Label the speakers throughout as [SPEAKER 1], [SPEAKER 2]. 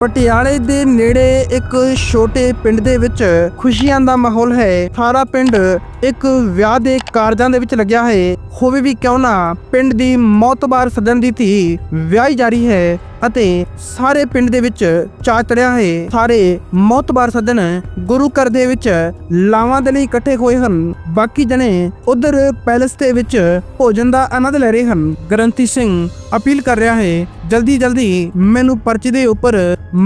[SPEAKER 1] ਪਟਿਆਲੇ ਦੇ ਨੇੜੇ ਇੱਕ ਛੋਟੇ ਪਿੰਡ ਦੇ ਵਿੱਚ ਖੁਸ਼ੀਆਂ ਦਾ ਮਾਹੌਲ ਹੈ। ਸਾਰਾ ਪਿੰਡ ਇੱਕ ਵਿਆਹ ਦੇ ਕਾਰਜਾਂ ਦੇ ਵਿੱਚ ਲੱਗਿਆ ਹੈ। ਹੋਵੇ ਵੀ ਕਿਉਂ ਨਾ ਪਿੰਡ ਦੀ ਮੌਤਬਾਰ ਸੱਜਣ ਦੀ ਧੀ ਵਿਆਹੀ ਜਾ ਰਹੀ ਹੈ। ਅਤੇ ਸਾਰੇ ਪਿੰਡ ਦੇ ਵਿੱਚ ਚਾਅ ਚੜਿਆ ਹੈ। ਸਾਰੇ ਮੌਤਬਾਰ ਸੱਜਣ ਗੁਰੂ ਘਰ ਦੇ ਵਿੱਚ ਲਾਵਾਂ ਦੇ ਲਈ ਇਕੱਠੇ ਹੋਏ ਹਨ। ਬਾਕੀ ਜਣੇ ਉਧਰ ਪੈਲਸ ਦੇ ਵਿੱਚ ਭੋਜਨ ਦਾ ਆਨੰਦ ਲੈ ਰਹੇ ਹਨ। ਗਰੰਤੀ ਸਿੰਘ ਅਪੀਲ ਕਰ ਰਿਹਾ ਹੈ, ਜਲਦੀ ਜਲਦੀ ਮੈਨੂੰ ਪਰਚੀ ਦੇ ਉੱਪਰ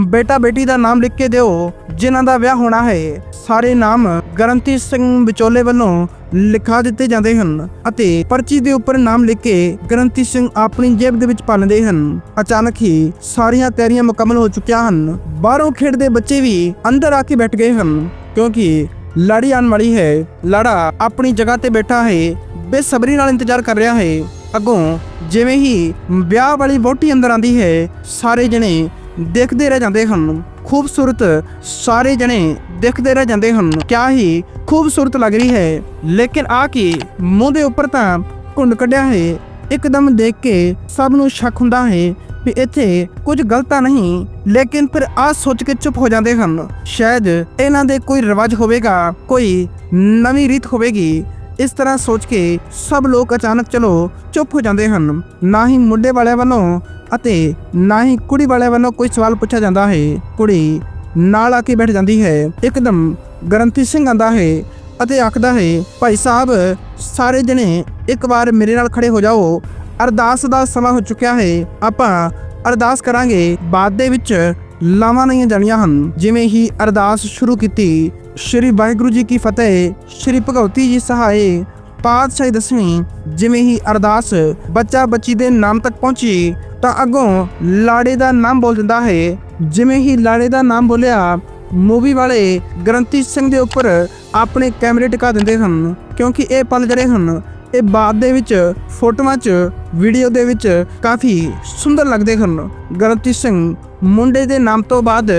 [SPEAKER 1] ਬੇਟਾ ਬੇਟੀ ਦਾ ਨਾਮ ਲਿਖ ਕੇ ਦਿਓ, ਜਿਨ੍ਹਾਂ ਦਾ ਵਿਆਹ ਹੋਣਾ ਹੈ। ਸਾਰੇ ਨਾਮ ਗਰੰਤੀ ਸਿੰਘ ਵਿਚੋਲੇ ਵੱਲੋਂ ਲਿਖਾ ਦਿੱਤੇ ਜਾਂਦੇ ਹਨ ਅਤੇ ਪਰਚੀ ਦੇ ਉੱਪਰ ਨਾਮ ਲਿਖ ਕੇ ਗ੍ਰੰਥੀ ਸਿੰਘ ਆਪਣੀ ਜੇਬ ਦੇ ਵਿੱਚ ਪਾ ਲੈਂਦੇ ਹਨ। ਅਚਾਨਕ ਹੀ ਸਾਰੀਆਂ ਤਿਆਰੀਆਂ ਮੁਕੰਮਲ ਹੋ ਚੁੱਕੀਆਂ ਹਨ। ਬਾਹਰੋਂ ਖੇਡਦੇ ਬੱਚੇ ਵੀ ਅੰਦਰ ਆ ਕੇ ਬੈਠ ਗਏ ਹਨ, ਕਿਉਂਕਿ ਲਾੜੀ ਆਉਣ ਵਾਲੀ ਹੈ। ਲਾੜਾ ਆਪਣੀ ਜਗ੍ਹਾ ਤੇ ਬੈਠਾ ਹੈ, ਬੇਸਬਰੀ ਨਾਲ ਇੰਤਜ਼ਾਰ ਕਰ ਰਿਹਾ ਹੈ। ਅੱਗੋਂ ਜਿਵੇਂ ਹੀ ਵਿਆਹ ਵਾਲੀ ਵੋਟੀ ਅੰਦਰ ਆਂਦੀ ਹੈ, ਸਾਰੇ ਜਣੇ ਦੇਖਦੇ ਰਹਿ ਜਾਂਦੇ ਹਨ। ਖੂਬਸੂਰਤ ਸਾਰੇ ਜਣੇ ਦੇਖਦੇ ਰਹਿ ਜਾਂਦੇ ਹਨ। ਕਿਆ ਹੀ ਖੂਬਸੂਰਤ ਲੱਗ ਰਹੀ ਹੈ। ਲੇਕਿਨ ਆ ਕੀ ਮੂੰਹ ਦੇ ਉੱਪਰ ਤਾਂ ਘੁੰਡ ਕੱਢਿਆ ਹੈ। ਇੱਕਦਮ ਦੇਖ ਕੇ ਸਭ ਨੂੰ ਸ਼ੱਕ ਹੁੰਦਾ ਹੈ ਵੀ ਇੱਥੇ ਕੁਝ ਗਲਤ ਨਹੀਂ, ਲੇਕਿਨ ਫਿਰ ਆ ਸੋਚ ਕੇ ਚੁੱਪ ਹੋ ਜਾਂਦੇ ਹਨ। ਸ਼ਾਇਦ ਇਹਨਾਂ ਦੇ ਕੋਈ ਰਿਵਾਜ ਹੋਵੇਗਾ, ਕੋਈ ਨਵੀਂ ਰੀਤ ਹੋਵੇਗੀ। ਇਸ ਤਰ੍ਹਾਂ ਸੋਚ ਕੇ ਸਭ ਲੋਕ ਅਚਾਨਕ ਚਲੋ ਚੁੱਪ ਹੋ ਜਾਂਦੇ ਹਨ। ਨਾ ਹੀ ਮੁੰਡੇ ਵਾਲਿਆਂ ਵੱਲੋਂ ਅਤੇ ਨਾ ਹੀ ਕੁੜੀ ਵਾਲਿਆਂ ਵੱਲੋਂ ਕੋਈ ਸਵਾਲ ਪੁੱਛਿਆ ਜਾਂਦਾ ਹੈ। ਕੁੜੀ ਨਾਲ ਆ ਕੇ ਬੈਠ ਜਾਂਦੀ ਹੈ। ਇੱਕਦਮ ਗਰੰਤੀ ਸਿੰਘ ਆਂਦਾ ਹੈ ਅਤੇ ਆਖਦਾ ਹੈ, ਭਾਈ ਸਾਹਿਬ, ਸਾਰੇ ਜਣੇ ਇੱਕ ਵਾਰ ਮੇਰੇ ਨਾਲ ਖੜੇ ਹੋ ਜਾਓ। ਅਰਦਾਸ ਦਾ ਸਮਾਂ ਹੋ ਚੁੱਕਿਆ ਹੈ। ਆਪਾਂ ਅਰਦਾਸ ਕਰਾਂਗੇ। ਬਾਅਦ ਦੇ ਵਿੱਚ ਲਾਵਾਂ ਨਹੀਂ ਜਾਣੀਆਂ ਹਨ। ਜਿਵੇਂ ਹੀ ਅਰਦਾਸ ਸ਼ੁਰੂ ਕੀਤੀ, ਸ਼੍ਰੀ ਵਾਹਿਗੁਰੂ ਜੀ ਕੀ ਫਤਿਹ, ਸ਼੍ਰੀ ਭਗਵਤੀ ਜੀ ਸਹਾਏ ਪਾਤਸ਼ਾਹੀ ਦਸਵੀਂ ਜਿਵੇਂ ਹੀ ਅਰਦਾਸ ਬੱਚਾ ਬੱਚੀ ਦੇ ਨਾਮ ਤੱਕ ਪਹੁੰਚੀ, ਤਾਂ ਅੱਗੋਂ ਲਾੜੇ ਦਾ ਨਾਮ ਬੋਲ ਦਿੰਦਾ ਹੈ। ਜਿਵੇਂ ਹੀ ਲਾੜੇ ਦਾ ਨਾਮ ਬੋਲਿਆ ਮੂਵੀ ਵਾਲੇ ਗਰੰਤੀ ਸਿੰਘ ਦੇ ਉੱਪਰ ਆਪਣੇ ਕੈਮਰੇ ਟਿਕਾ ਦਿੰਦੇ ਹਨ, ਕਿਉਂਕਿ ਇਹ ਪਲ ਜਿਹੜੇ ਹਨ, ਇਹ ਬਾਅਦ ਦੇ ਵਿੱਚ, ਫੋਟੋਆਂ 'ਚ, ਵੀਡੀਓ ਦੇ ਵਿੱਚ ਕਾਫੀ ਸੁੰਦਰ ਲੱਗਦੇ ਹਨ। ਗਰੰਤੀ ਸਿੰਘ ਮੁੰਡੇ ਦੇ ਨਾਮ ਤੋਂ ਬਾਅਦ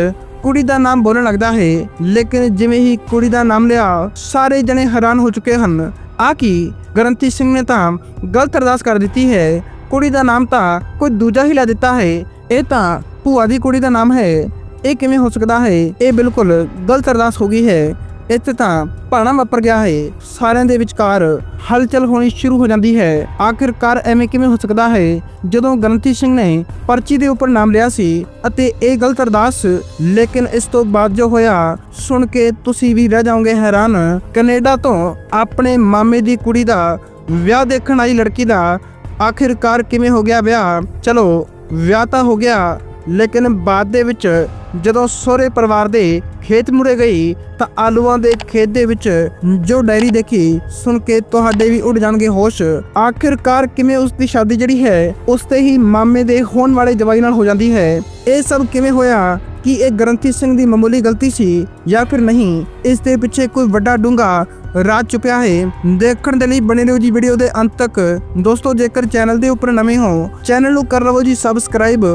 [SPEAKER 1] ਕੁੜੀ ਦਾ ਨਾਮ ਬੋਲਣ ਲੱਗਦਾ ਹੈ, ਲੇਕਿਨ ਜਿਵੇਂ ਹੀ ਕੁੜੀ ਦਾ ਨਾਮ ਲਿਆ, ਸਾਰੇ ਜਣੇ ਹੈਰਾਨ ਹੋ ਚੁੱਕੇ ਹਨ। ਆ ਕਿ ਗਰੰਤੀ ਸਿੰਘ ਨੇ ਤਾਂ ਗਲਤ ਅਰਦਾਸ ਕਰ ਦਿੱਤੀ ਹੈ। ਕੁੜੀ ਦਾ ਨਾਮ ਤਾਂ ਕੋਈ ਦੂਜਾ ਹੀ ਲੈ ਦਿੱਤਾ ਹੈ। ਇਹ ਤਾਂ ਭੂਆ ਦੀ ਕੁੜੀ ਦਾ ਨਾਮ ਹੈ। ਇਹ ਕਿਵੇਂ ਹੋ ਸਕਦਾ ਹੈ? ਇਹ ਬਿਲਕੁਲ ਗਲਤ ਅਰਦਾਸ ਹੋ ਗਈ ਹੈ। ਇੱਥੇ ਤਾਂ ਭਾਣਾ ਵਾਪਰ ਗਿਆ ਹੈ। ਸਾਰਿਆਂ ਦੇ ਵਿਚਕਾਰ ਹਲਚਲ ਹੋਣੀ ਸ਼ੁਰੂ ਹੋ ਜਾਂਦੀ ਹੈ। ਆਖਿਰਕਾਰ ਐਵੇਂ ਕਿਵੇਂ ਹੋ ਸਕਦਾ ਹੈ? ਜਦੋਂ ਗਰੰਤੀ ਸਿੰਘ ਨੇ ਪਰਚੀ ਦੇ ਉੱਪਰ ਨਾਮ ਲਿਆ ਸੀ ਅਤੇ ਇਹ ਗਲਤ ਅਰਦਾਸ, ਲੇਕਿਨ ਇਸ ਤੋਂ ਬਾਅਦ ਜੋ ਹੋਇਆ, ਸੁਣ ਕੇ ਤੁਸੀਂ ਵੀ ਰਹਿ ਜਾਓਗੇ ਹੈਰਾਨ। ਕੈਨੇਡਾ ਤੋਂ ਆਪਣੇ ਮਾਮੇ ਦੀ ਕੁੜੀ ਦਾ ਵਿਆਹ ਦੇਖਣ ਆਈ ਲੜਕੀ ਦਾ, ਆਖਿਰਕਾਰ ਕਿਵੇਂ ਹੋ ਗਿਆ ਵਿਆਹ? ਚਲੋ, ਵਿਆਹ ਤਾਂ ਹੋ ਗਿਆ, ਲੇਕਿਨ ਬਾਅਦ ਦੇ ਵਿੱਚ ਜਦੋਂ ਸਹੁਰੇ ਪਰਿਵਾਰ ਦੇ ਖੇਤ ਮੁੜੇ ਗਈ ਤਾਂ ਆਲੂਆਂ ਦੇ ਖੇਤ ਦੇ ਵਿੱਚ ਜੋ ਡਾਇਰੀ ਦੇਖੀ, ਸੁਣ ਕੇ ਤੁਹਾਡੇ ਵੀ ਉੱਡ ਜਾਣਗੇ ਹੋਸ਼। ਆਖਿਰਕਾਰ ਕਿਵੇਂ ਉਸ ਦੀ ਸ਼ਾਦੀ ਜਿਹੜੀ ਹੈ ਉਸ ਤੇ ਹੀ ਮਾਮੇ ਦੇ ਹੋਣ ਵਾਲੇ ਜਵਾਈ ਨਾਲ ਹੋ ਜਾਂਦੀ ਹੈ। ਇਹ ਸਭ ਕਿਵੇਂ ਹੋਇਆ ਕਿ ਇਹ ਗਰੰਤੀ ਸਿੰਘ ਦੀ ਮਾਮੂਲੀ ਗਲਤੀ ਸੀ ਜਾਂ ਫਿਰ ਨਹੀਂ? ਇਸ ਦੇ ਪਿੱਛੇ ਕੋਈ ਵੱਡਾ ਡੂੰਘਾ ਰਾਜ ਚੁਪਿਆ ਹੈ। ਦੇਖਣ ਦੇ ਲਈ ਬਣੇ ਰਹੋ ਜੀ ਵੀਡੀਓ ਦੇ ਅੰਤ ਤੱਕ। ਦੋਸਤੋ, ਜੇਕਰ ਚੈਨਲ ਦੇ ਉੱਪਰ ਨਵੇਂ ਹੋ, ਚੈਨਲ ਨੂੰ ਕਰ ਲਵੋ ਜੀ ਸਬਸਕ੍ਰਾਈਬ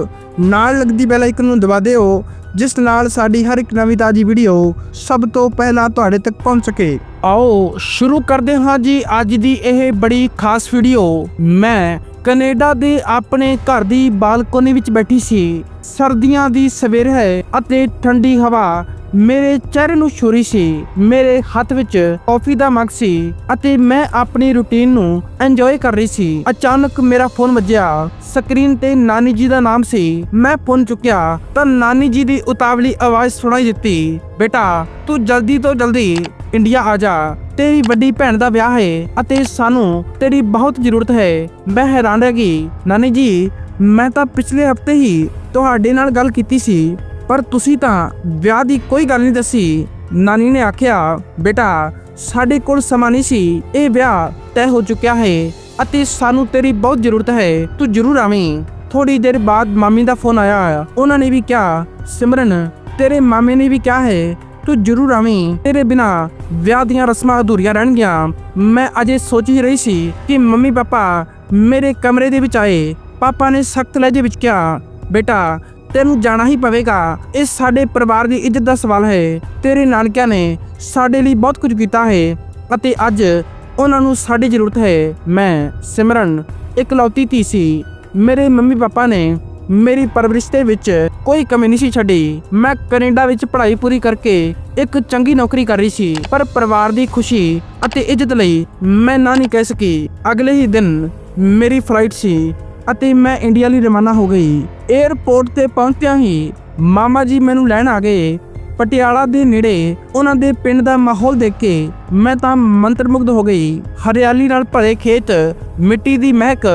[SPEAKER 1] ਨਾਲ ਲੱਗਦੀ ਬੈਲ ਆਈਕਨ ਨੂੰ ਦਬਾ ਦਿਓ। ਜਿਸ ਨਾਲ ਸਾਡੀ ਹਰ ਇੱਕ ਨਵੀਂ ਤਾਜੀ ਵੀਡੀਓ ਸਭ ਤੋਂ ਪਹਿਲਾਂ ਤੁਹਾਡੇ ਤੱਕ ਪਹੁੰਚ ਸਕੇ। ਆਓ ਸ਼ੁਰੂ ਕਰਦੇ ਹਾਂ ਜੀ ਅੱਜ ਦੀ ਇਹ ਬੜੀ ਖਾਸ ਵੀਡੀਓ। ਮੈਂ ਕੈਨੇਡਾ ਦੇ ਆਪਣੇ ਘਰ ਦੀ ਬਾਲਕੋਨੀ ਵਿੱਚ ਬੈਠੀ ਸੀ। ਸਰਦੀਆਂ ਦੀ ਸਵੇਰ ਹੈ ਅਤੇ ਠੰਡੀ ਹਵਾ ਮੇਰੇ ਚਿਹਰੇ ਨੂੰ ਛੁਰੀ ਸੀ, ਮੇਰੇ ਹੱਥ ਵਿੱਚ ਕਾਫੀ ਦਾ ਮਗ ਸੀ ਅਤੇ ਮੈਂ ਆਪਣੀ ਰੁਟੀਨ ਨੂੰ ਇੰਜੋਏ ਕਰ ਰਹੀ ਸੀ। ਅਚਾਨਕ ਮੇਰਾ ਫੋਨ ਵੱਜਿਆ। ਸਕਰੀਨ ਤੇ ਨਾਨੀ ਜੀ ਦਾ ਨਾਮ ਸੀ। ਮੈਂ ਫੋਨ ਚੁੱਕਿਆ। ਤਾਂ ਨਾਨੀ ਜੀ ਦੀ ਉਤਾਵਲੀ ਆਵਾਜ਼ ਸੁਣਾਈ ਦਿੱਤੀ, ਬੇਟਾ, ਤੂੰ ਜਲਦੀ ਤੋਂ ਜਲਦੀ ਇੰਡੀਆ ਆ ਜਾ। ਤੇਰੀ ਵੱਡੀ ਭੈਣ ਦਾ ਵਿਆਹ ਹੈ ਅਤੇ ਸਾਨੂੰ ਤੇਰੀ ਬਹੁਤ ਜ਼ਰੂਰਤ ਹੈ। ਮੈਂ ਹੈਰਾਨ ਰਹਿ ਗਈ। ਨਾਨੀ ਜੀ, ਮੈਂ ਤਾਂ ਪਿਛਲੇ ਹਫ਼ਤੇ ਹੀ ਤੁਹਾਡੇ ਨਾਲ ਗੱਲ ਕੀਤੀ ਸੀ। ਪਰ ਤੁਸੀਂ ਤਾਂ ਵਿਆਹ ਦੀ ਕੋਈ ਗੱਲ ਨਹੀਂ ਦੱਸੀ। ਨਾਨੀ ਨੇ ਆਖਿਆ, ਬੇਟਾ, ਸਾਡੇ ਕੋਲ ਸਮਾਂ ਨਹੀਂ ਸੀ। ਇਹ ਵਿਆਹ ਤੈਅ ਹੋ ਚੁੱਕਿਆ ਹੈ ਅਤੇ ਸਾਨੂੰ ਤੇਰੀ ਬਹੁਤ ਜ਼ਰੂਰਤ ਹੈ। ਤੂੰ ਜ਼ਰੂਰ ਆਵੀਂ। ਥੋੜੀ ਦੇਰ ਬਾਅਦ ਮਾਮੀ ਦਾ ਫੋਨ ਆਇਆ। ਉਹਨਾਂ ਨੇ ਵੀ ਕਿਹਾ, ਸਿਮਰਨ, ਤੇਰੇ ਮਾਮੇ ਨੇ ਵੀ ਕਿਹਾ ਹੈ, ਤੂੰ ਜ਼ਰੂਰ ਆਵੀਂ। ਤੇਰੇ ਬਿਨਾ ਵਿਆਹ ਦੀਆਂ ਰਸਮਾਂ ਅਧੂਰੀਆਂ ਰਹਿਣਗੀਆਂ। ਮੈਂ ਅਜੇ ਸੋਚ ਹੀ ਰਹੀ ਸੀ ਕਿ ਮੰਮੀ ਪਾਪਾ ਮੇਰੇ ਕਮਰੇ ਦੇ ਵਿੱਚ ਆਏ। ਪਾਪਾ ਨੇ ਸਖਤ ਲਹਿਜੇ ਵਿੱਚ ਕਿਹਾ, ਬੇਟਾ ਤੈਨੂੰ ਜਾਣਾ ਹੀ ਪਵੇਗਾ। ਇਹ ਸਾਡੇ ਪਰਿਵਾਰ ਦੀ ਇੱਜ਼ਤ ਦਾ ਸਵਾਲ ਹੈ। ਤੇਰੇ ਨਾਨਕਿਆਂ ਨੇ ਸਾਡੇ ਲਈ ਬਹੁਤ ਕੁਝ ਕੀਤਾ ਹੈ ਅਤੇ ਅੱਜ ਉਹਨਾਂ ਨੂੰ ਸਾਡੀ ਜ਼ਰੂਰਤ ਹੈ। ਮੈਂ ਸਿਮਰਨ, ਇਕਲੌਤੀ ਧੀ ਸੀ। ਮੇਰੇ ਮੰਮੀ ਪਾਪਾ ਨੇ ਮੇਰੀ ਪਰਵਰਿਸ਼ ਦੇ ਵਿੱਚ ਕੋਈ ਕਮੀ ਨਹੀਂ ਸੀ ਛੱਡੀ। ਮੈਂ ਕੈਨੇਡਾ ਵਿੱਚ ਪੜ੍ਹਾਈ ਪੂਰੀ ਕਰਕੇ ਇੱਕ ਚੰਗੀ ਨੌਕਰੀ ਕਰ ਰਹੀ ਸੀ। ਪਰ ਪਰਿਵਾਰ ਦੀ ਖੁਸ਼ੀ ਅਤੇ ਇੱਜ਼ਤ ਲਈ ਮੈਂ ਨਾ ਨਹੀਂ ਕਹਿ ਸਕੀ। ਅਗਲੇ ਹੀ ਦਿਨ ਮੇਰੀ ਫਲਾਈਟ ਸੀ। ਅਤੇ ਮੈਂ ਇੰਡੀਆ ਲਈ ਰਵਾਨਾ ਹੋ ਗਈ। 에ਅਰਪੋਰਟ ਤੇ ਪਹੁੰਚਦਿਆਂ ਹੀ ਮਾਮਾ ਜੀ ਮੈਨੂੰ ਲੈਣ ਆ ਗਏ। ਪਟਿਆਲਾ ਦੇ ਨੇੜੇ ਉਹਨਾਂ ਦੇ ਪਿੰਡ ਦਾ ਮਾਹੌਲ ਦੇਖ ਕੇ ਮੈਂ ਤਾਂ ਮੰਤਰਮੁਗਧ ਹੋ ਗਈ। ਹਰਿਆਲੀ ਨਾਲ ਭਰੇ ਖੇਤ, ਮਿੱਟੀ ਦੀ ਮਹਿਕ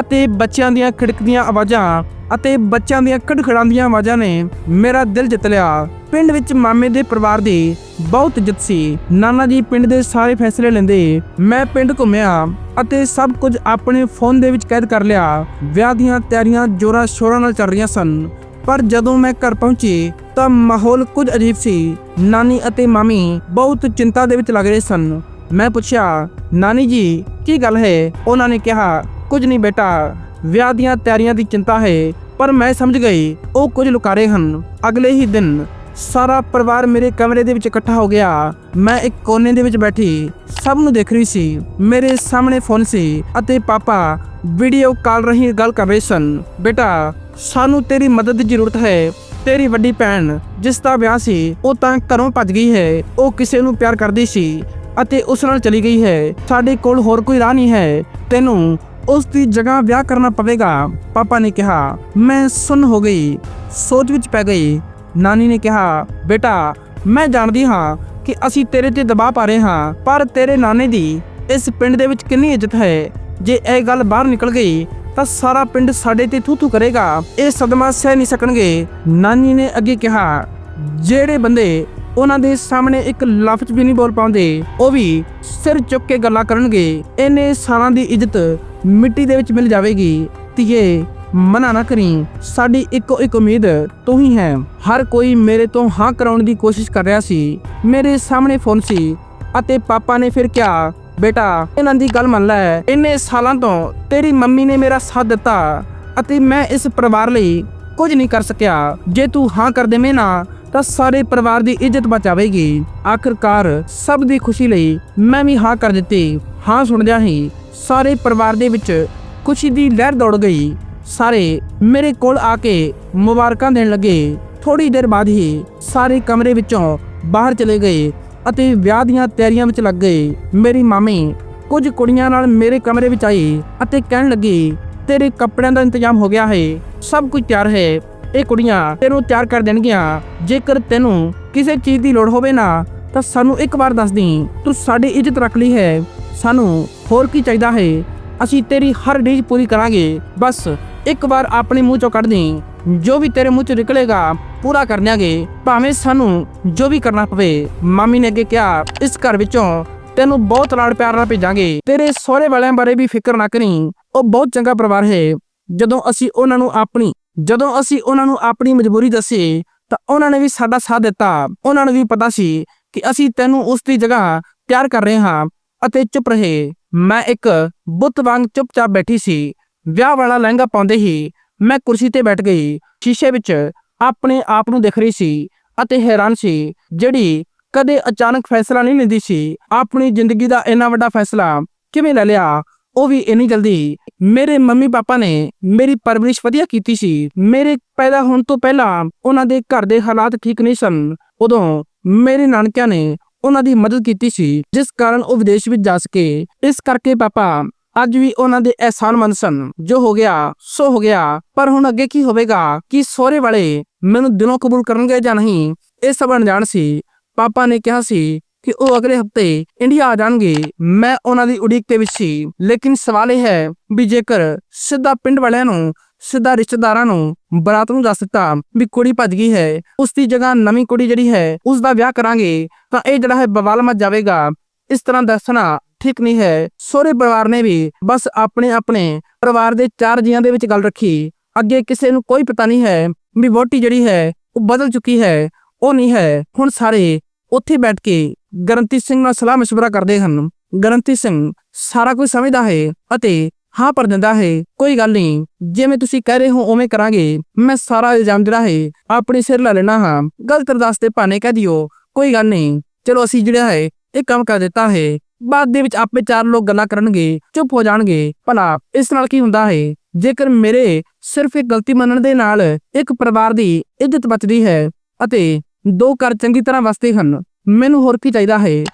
[SPEAKER 1] ਅਤੇ ਬੱਚਿਆਂ ਦੀਆਂ ਖਿੜਕਦੀਆਂ ਆਵਾਜ਼ਾਂ ਅਤੇ ਬੱਚਿਆਂ ਦੀਆਂ ਖੜਖੜਾਉਂਦੀਆਂ ਆਵਾਜ਼ਾਂ ਨੇ ਮੇਰਾ ਦਿਲ ਜਿੱਤ ਲਿਆ। ਪਿੰਡ ਵਿੱਚ ਮਾਮੇ ਦੇ ਪਰਿਵਾਰ ਦੀ ਬਹੁਤ ਇੱਜ਼ਤ ਸੀ। ਨਾਨਾ ਜੀ ਪਿੰਡ ਦੇ ਸਾਰੇ ਫੈਸਲੇ ਲੈਂਦੇ, ਮੈਂ ਪਿੰਡ ਘੁੰਮਿਆ ਅਤੇ ਸਭ ਕੁਝ ਆਪਣੇ ਫੋਨ ਦੇ ਵਿੱਚ ਕੈਦ ਕਰ ਲਿਆ। ਵਿਆਹ ਦੀਆਂ ਤਿਆਰੀਆਂ ਜੋਰਾਂ ਸ਼ੋਰਾਂ ਨਾਲ ਚੱਲ ਰਹੀਆਂ ਸਨ, ਪਰ ਜਦੋਂ ਮੈਂ ਘਰ ਪਹੁੰਚੀ ਤਾਂ ਮਾਹੌਲ ਕੁਝ ਅਜੀਬ ਸੀ। ਨਾਨੀ ਅਤੇ ਮਾਮੀ ਬਹੁਤ ਚਿੰਤਾ ਦੇ ਵਿੱਚ ਲੱਗ ਰਹੇ ਸਨ। ਮੈਂ ਪੁੱਛਿਆ, ਨਾਨੀ ਜੀ, ਕੀ ਗੱਲ ਹੈ? ਉਹਨਾਂ ਨੇ ਕਿਹਾ ਕੁਝ ਨਹੀਂ ਬੇਟਾ, ਵਿਆਹ ਦੀਆਂ ਤਿਆਰੀਆਂ ਦੀ ਚਿੰਤਾ ਹੈ, ਪਰ ਮੈਂ ਸਮਝ ਗਈ, ਉਹ ਕੁਝ ਲੁਕਾ ਰਹੇ ਹਨ। ਅਗਲੇ ਹੀ ਦਿਨ ਸਾਰਾ ਪਰਿਵਾਰ ਮੇਰੇ ਕਮਰੇ ਦੇ ਵਿੱਚ ਇਕੱਠਾ ਹੋ ਗਿਆ। ਮੈਂ ਇੱਕ ਕੋਨੇ ਦੇ ਵਿੱਚ ਬੈਠੀ, ਸਭ ਨੂੰ ਦੇਖ ਰਹੀ ਸੀ। ਮੇਰੇ ਸਾਹਮਣੇ ਫੋਨ ਸੀ ਅਤੇ ਪਾਪਾ ਵੀਡੀਓ ਕਾਲ ਰਹੀ ਗੱਲ ਕਰ ਰਹੇ ਸਨ। ਬੇਟਾ, ਸਾਨੂੰ ਤੇਰੀ ਮਦਦ ਦੀ ਜ਼ਰੂਰਤ ਹੈ। ਤੇਰੀ ਵੱਡੀ ਭੈਣ ਜਿਸ ਦਾ ਵਿਆਹ ਸੀ, ਉਹ ਤਾਂ ਘਰੋਂ ਭੱਜ ਗਈ ਹੈ। ਉਹ ਕਿਸੇ ਨੂੰ ਪਿਆਰ ਕਰਦੀ ਸੀ ਅਤੇ ਉਸ ਨਾਲ ਚਲੀ ਗਈ ਹੈ। ਸਾਡੇ ਕੋਲ ਹੋਰ ਕੋਈ ਰਾਹ ਨਹੀਂ ਹੈ। ਤੈਨੂੰ ਉਸ ਦੀ ਜਗ੍ਹਾ ਵਿਆਹ ਕਰਨਾ ਪਵੇਗਾ। ਪਾਪਾ ਨੇ ਕਿਹਾ, ਮੈਂ ਸੁਣ ਹੋ ਗਈ। ਸੋਚ ਵਿੱਚ ਪੈ ਗਈ। ਨਾਨੀ ਨੇ ਕਿਹਾ, ਬੇਟਾ, ਮੈਂ ਜਾਣਦੀ ਹਾਂ ਕਿ ਅਸੀਂ ਤੇਰੇ ਤੇ ਦਬਾਅ ਪਾ ਰਹੇ ਹਾਂ, ਪਰ ਤੇਰੇ ਨਾਨੇ ਦੀ ਇਸ ਪਿੰਡ ਦੇ ਵਿੱਚ ਕਿੰਨੀ ਇੱਜ਼ਤ ਹੈ। ਜੇ ਇਹ ਗੱਲ ਬਾਹਰ ਨਿਕਲ ਗਈ, ਤਾਂ ਸਾਰਾ ਪਿੰਡ ਸਾਡੇ ਤੇ ਥੂ ਥੂ ਕਰੇਗਾ। ਇਹ ਸਦਮਾ ਸਹਿ ਨਹੀਂ ਸਕਣਗੇ। ਨਾਨੀ ਨੇ ਅੱਗੇ ਕਿਹਾ, ਜਿਹੜੇ ਬੰਦੇ ਉਹਨਾਂ ਦੇ ਸਾਹਮਣੇ ਇੱਕ ਲਫ਼ਜ਼ ਵੀ ਨਹੀਂ ਬੋਲ ਪਾਉਂਦੇ। ਉਹ ਵੀ ਸਿਰ ਚੁੱਕ ਕੇ ਗੱਲਾਂ ਕਰਨਗੇ। ਇਹਨੇ ਸਾਲਾਂ ਦੀ ਇੱਜ਼ਤ ਮਿੱਟੀ ਦੇ ਵਿੱਚ ਮਿਲ ਜਾਵੇਗੀ। ਧੀਏ, ਮਨਾ ਨਾ ਕਰੀ। ਸਾਡੀ ਇੱਕੋ ਇੱਕ ਉਮੀਦ ਤੂੰ ਹੀ ਹੈ। ਹਰ ਕੋਈ ਮੇਰੇ ਤੋਂ ਹਾਂ ਕਰਾਉਣ ਦੀ ਕੋਸ਼ਿਸ਼ ਕਰ ਰਿਹਾ ਸੀ। ਮੇਰੇ ਸਾਹਮਣੇ ਫੋਨ ਸੀ ਅਤੇ ਪਾਪਾ ਨੇ ਫਿਰ ਕਿਹਾ, ਬੇਟਾ, ਇਹਨਾਂ ਦੀ ਗੱਲ ਮੰਨ ਲੈ। ਇੰਨੇ ਸਾਲਾਂ ਤੋਂ ਤੇਰੀ ਮੰਮੀ ਨੇ ਮੇਰਾ ਸਾਥ ਦਿੱਤਾ ਅਤੇ ਮੈਂ ਇਸ ਪਰਿਵਾਰ ਲਈ ਕੁਝ ਨਹੀਂ ਕਰ ਸਕਿਆ। ਜੇ ਤੂੰ ਹਾਂ ਕਰ ਦੇਵੇਂ ਨਾ ਤਾਂ ਸਾਰੇ ਪਰਿਵਾਰ ਦੀ ਇੱਜ਼ਤ ਬਚਾਵੇਗੀ। ਆਖਰਕਾਰ ਸਭ ਦੀ ਖੁਸ਼ੀ ਲਈ ਮੈਂ ਵੀ ਹਾਂ ਕਰ ਦਿੱਤੀ। ਹਾਂ ਸੁਣਦਿਆਂ ਹੀ ਸਾਰੇ ਪਰਿਵਾਰ ਦੇ ਵਿੱਚ ਖੁਸ਼ੀ ਦੀ ਲਹਿਰ ਦੌੜ ਗਈ। ਸਾਰੇ ਮੇਰੇ ਕੋਲ ਆ ਕੇ ਮੁਬਾਰਕਾਂ ਦੇਣ ਲੱਗੇ। ਥੋੜੀ ਦੇਰ ਬਾਅਦ ਹੀ ਸਾਰੇ ਕਮਰੇ ਵਿੱਚੋਂ ਬਾਹਰ ਚਲੇ ਗਏ ਅਤੇ ਵਿਆਹ ਦੀਆਂ ਤਿਆਰੀਆਂ ਵਿੱਚ ਲੱਗ ਗਏ। ਮੇਰੀ ਮਾਮੀ ਕੁਝ ਕੁੜੀਆਂ ਨਾਲ ਮੇਰੇ ਕਮਰੇ ਵਿੱਚ ਆਈ ਅਤੇ ਕਹਿਣ ਲੱਗੀ, ਤੇਰੇ ਕੱਪੜਿਆਂ ਦਾ ਇੰਤਜ਼ਾਮ ਹੋ ਗਿਆ ਹੈ। ਸਭ ਕੁਝ ਤਿਆਰ ਹੈ। ਇਹ ਕੁੜੀਆਂ ਤੈਨੂੰ ਤਿਆਰ ਕਰ ਦੇਣਗੀਆਂ। ਜੇਕਰ ਤੈਨੂੰ ਕਿਸੇ ਚੀਜ਼ ਦੀ ਲੋੜ ਹੋਵੇ ਨਾ, ਤਾਂ ਸਾਨੂੰ ਇੱਕ ਵਾਰ ਦੱਸ ਦੀ ਤੂੰ ਸਾਡੀ ਇੱਜ਼ਤ ਰੱਖ ਲਈ ਹੈ। ਸਾਨੂੰ ਹੋਰ ਕੀ ਚਾਹੀਦਾ ਹੈ? ਅਸੀਂ ਤੇਰੀ ਹਰ ਡੀਜ ਪੂਰੀ ਕਰਾਂਗੇ। ਬਸ ਇੱਕ ਵਾਰ ਆਪਣੇ ਮੂੰਹ ਚੋਂ ਕੱਢ ਦੇ ਜੋ ਵੀ ਤੇਰੇ ਮੂੰਹ 'ਚ ਨਿਕਲੇਗਾ, ਪੂਰਾ ਕਰ ਦਿਆਂਗੇ। ਭਾਵੇਂ ਸਾਨੂੰ ਜੋ ਵੀ ਕਰਨਾ ਪਵੇ। ਮਾਮੀ ਨੇ ਅੱਗੇ ਕਿਹਾ, ਇਸ ਘਰ ਵਿੱਚੋਂ ਤੈਨੂੰ ਬਹੁਤ ਲਾੜ ਪਿਆਰ ਨਾਲ ਭੇਜਾਂਗੇ। ਤੇਰੇ ਸਹੁਰੇ ਵਾਲਿਆਂ ਬਾਰੇ ਵੀ ਫਿਕਰ ਨਾ ਕਰੀ। ਉਹ ਬਹੁਤ ਚੰਗਾ ਪਰਿਵਾਰ ਹੈ। ਜਦੋਂ ਅਸੀਂ ਉਹਨਾਂ ਨੂੰ ਆਪਣੀ ਜਦੋਂ ਅਸੀਂ ਉਹਨਾਂ ਨੂੰ ਆਪਣੀ ਮਜਬੂਰੀ ਦੱਸੀ, ਤਾਂ ਉਹਨਾਂ ਨੇ ਵੀ ਸਾਡਾ ਸਾਥ ਦਿੱਤਾ। ਉਹਨਾਂ ਨੂੰ ਵੀ ਪਤਾ ਸੀ ਕਿ ਅਸੀਂ ਤੈਨੂੰ ਉਸ ਦੀ ਜਗ੍ਹਾ ਤਿਆਰ ਕਰ ਰਹੇ ਹਾਂ ਅਤੇ ਚੁੱਪ ਰਹੇ। ਮੈਂ ਇੱਕ ਬੁੱਤ ਵਾਂਗ ਚੁੱਪਚਾਪ ਬੈਠੀ ਸੀ। ਵਿਆਹ ਵਾਲਾ ਲਹਿੰਗਾ ਪਾਉਂਦੇ ਹੀ ਮੈਂ ਕੁਰਸੀ ਤੇ ਬੈਠ ਗਈ। ਸ਼ੀਸ਼ੇ ਵਿੱਚ ਆਪਣੇ ਆਪ ਨੂੰ ਦੇਖ ਰਹੀ ਸੀ ਅਤੇ ਹੈਰਾਨ ਸੀ, ਜਿਹੜੀ ਕਦੇ ਅਚਾਨਕ ਫੈਸਲਾ ਨਹੀਂ ਲੈਂਦੀ ਸੀ, ਆਪਣੀ ਜ਼ਿੰਦਗੀ ਦਾ ਇੰਨਾ ਵੱਡਾ ਫੈਸਲਾ ਕਿਵੇਂ ਲੈ ਲਿਆ? ਉਹ ਵੀ ਇੰਨੀ ਜਲਦੀ ਮੇਰੇ ਮੰਮੀ ਪਾਪਾ ਨੇ ਮੇਰੀ ਪਰਵਰਿਸ਼ ਵਧੀਆ ਕੀਤੀ ਸੀ। ਮੇਰੇ ਪੈਦਾ ਹੋਣ ਤੋਂ ਪਹਿਲਾਂ ਉਹਨਾਂ ਦੇ ਘਰ ਦੇ ਹਾਲਾਤ ਠੀਕ ਨਹੀਂ ਸਨ। ਉਦੋਂ ਮੇਰੇ ਨਾਨਕਿਆਂ ਨੇ ਉਹਨਾਂ ਦੀ ਮਦਦ ਕੀਤੀ ਸੀ, ਜਿਸ ਕਾਰਨ ਉਹ ਵਿਦੇਸ਼ ਵਿੱਚ ਜਾ ਸਕੇ। ਇਸ ਕਰਕੇ ਪਾਪਾ ਅੱਜ ਵੀ ਉਹਨਾਂ ਦੇ ਅਹਿਸਾਨਮੰਦ ਸਨ। ਜੋ ਹੋ ਗਿਆ, ਸੋ ਹੋ ਗਿਆ। ਪਰ ਹੁਣ ਅੱਗੇ ਕੀ ਹੋਵੇਗਾ, ਕਿ ਸਹੁਰੇ ਵਾਲੇ ਮੈਨੂੰ ਦਿਲੋਂ ਕਬੂਲ ਕਰਨਗੇ ਜਾਂ ਨਹੀਂ, ਇਹ ਸਭ ਅਣਜਾਣ ਸੀ। ਪਾਪਾ ਨੇ ਕਿਹਾ ਸੀ ਕਿ ਉਹ ਅਗਲੇ ਹਫ਼ਤੇ ਇੰਡੀਆ ਆ ਜਾਣਗੇ। ਮੈਂ ਉਹਨਾਂ ਦੀ ਉਡੀਕ ਤੇ ਵਿੱਚ ਸੀ ਲੇਕਿਨ ਸਵਾਲ ਇਹ ਹੈ ਵੀ ਜੇਕਰ ਸਿੱਧਾ ਪਿੰਡ ਵਾਲਿਆਂ ਨੂੰ, ਸਿੱਧਾ ਰਿਸ਼ਤੇਦਾਰਾਂ ਨੂੰ, ਬਰਾਤ ਨੂੰ ਦੱਸ ਦਿੱਤਾ ਵੀ ਕੁੜੀ ਭੱਜ ਗਈ ਹੈ, ਉਸ ਦੀ ਜਗ੍ਹਾ ਨਵੀਂ ਕੁੜੀ ਜਿਹੜੀ ਹੈ, ਉਸ ਦਾ ਵਿਆਹ ਕਰਾਂਗੇ, ਤਾਂ ਇਹ ਜਿਹੜਾ ਹੈ ਬਵਾਲ ਮਚ ਜਾਵੇਗਾ। ਇਸ ਤਰ੍ਹਾਂ ਦੱਸਣਾ ਠੀਕ ਨਹੀਂ ਹੈ। ਸਹੁਰੇ ਪਰਿਵਾਰ ਨੇ ਵੀ ਬਸ ਆਪਣੇ ਆਪਣੇ ਪਰਿਵਾਰ ਦੇ ਚਾਰ ਜੀਆਂ ਦੇ ਵਿੱਚ ਗੱਲ ਰੱਖੀ। ਅੱਗੇ ਕਿਸੇ ਨੂੰ ਕੋਈ ਪਤਾ ਨਹੀਂ ਹੈ ਵੀ ਵੋਟੀ ਜਿਹੜੀ ਹੈ, ਉਹ ਬਦਲ ਚੁੱਕੀ ਹੈ, ਉਹ ਨਹੀਂ ਹੈ। ਹੁਣ ਸਾਰੇ ਉੱਥੇ ਬੈਠ ਕੇ ਗਰੰਤੀ ਸਿੰਘ ਨਾਲ ਸਲਾਹ مشورہ ਕਰਦੇ ਹਨ ਗਰੰਤੀ ਸਿੰਘ ਸਾਰਾ ਕੁਝ ਸਮਝਦਾ ਹੈ ਅਤੇ ਹਾਂ ਪਰ ਦਿੰਦਾ ਹੈ ਕੋਈ ਗੱਲ ਨਹੀਂ ਜਿਵੇਂ ਤੁਸੀਂ ਕਹਿ ਰਹੇ ਹੋ ਉਵੇਂ ਕਰਾਂਗੇ ਮੈਂ ਸਾਰਾ ਇਲਜ਼ਾਮ ਜਿਹੜਾ ਹੈ ਆਪਣੇ ਸਿਰ ਲੈ ਲੈਣਾ ਹਾਂ ਗਲਤ ਅਰਦਾਸ ਤੇ ਭਾਣੇ ਕਹਿ ਦਿਓ ਕੋਈ ਗੱਲ ਨਹੀਂ ਚਲੋ ਅਸੀਂ ਜਿਹੜਾ ਹੈ ਇਹ ਕੰਮ ਕਰ ਦਿੱਤਾ ਹੈ ਬਾਅਦ ਦੇ ਵਿੱਚ ਆਪੇ ਚਾਰ ਲੋਕ ਗੱਲਾਂ ਕਰਨਗੇ ਚੁੱਪ ਹੋ ਜਾਣਗੇ ਭਲਾ ਇਸ ਨਾਲ ਕੀ ਹੁੰਦਾ ਹੈ ਜੇਕਰ ਮੇਰੇ ਸਿਰਫ ਇੱਕ ਗਲਤੀ ਮੰਨਣ ਦੇ ਨਾਲ ਇੱਕ ਪਰਿਵਾਰ ਦੀ ਇੱਜ਼ਤ ਬਚਦੀ ਹੈ ਅਤੇ ਦੋ ਘਰ ਚੰਗੀ ਤਰ੍ਹਾਂ ਵਸਦੇ ਹਨ ਮੈਨੂੰ ਹੋਰ ਕੀ ਚਾਹੀਦਾ ਹੈ?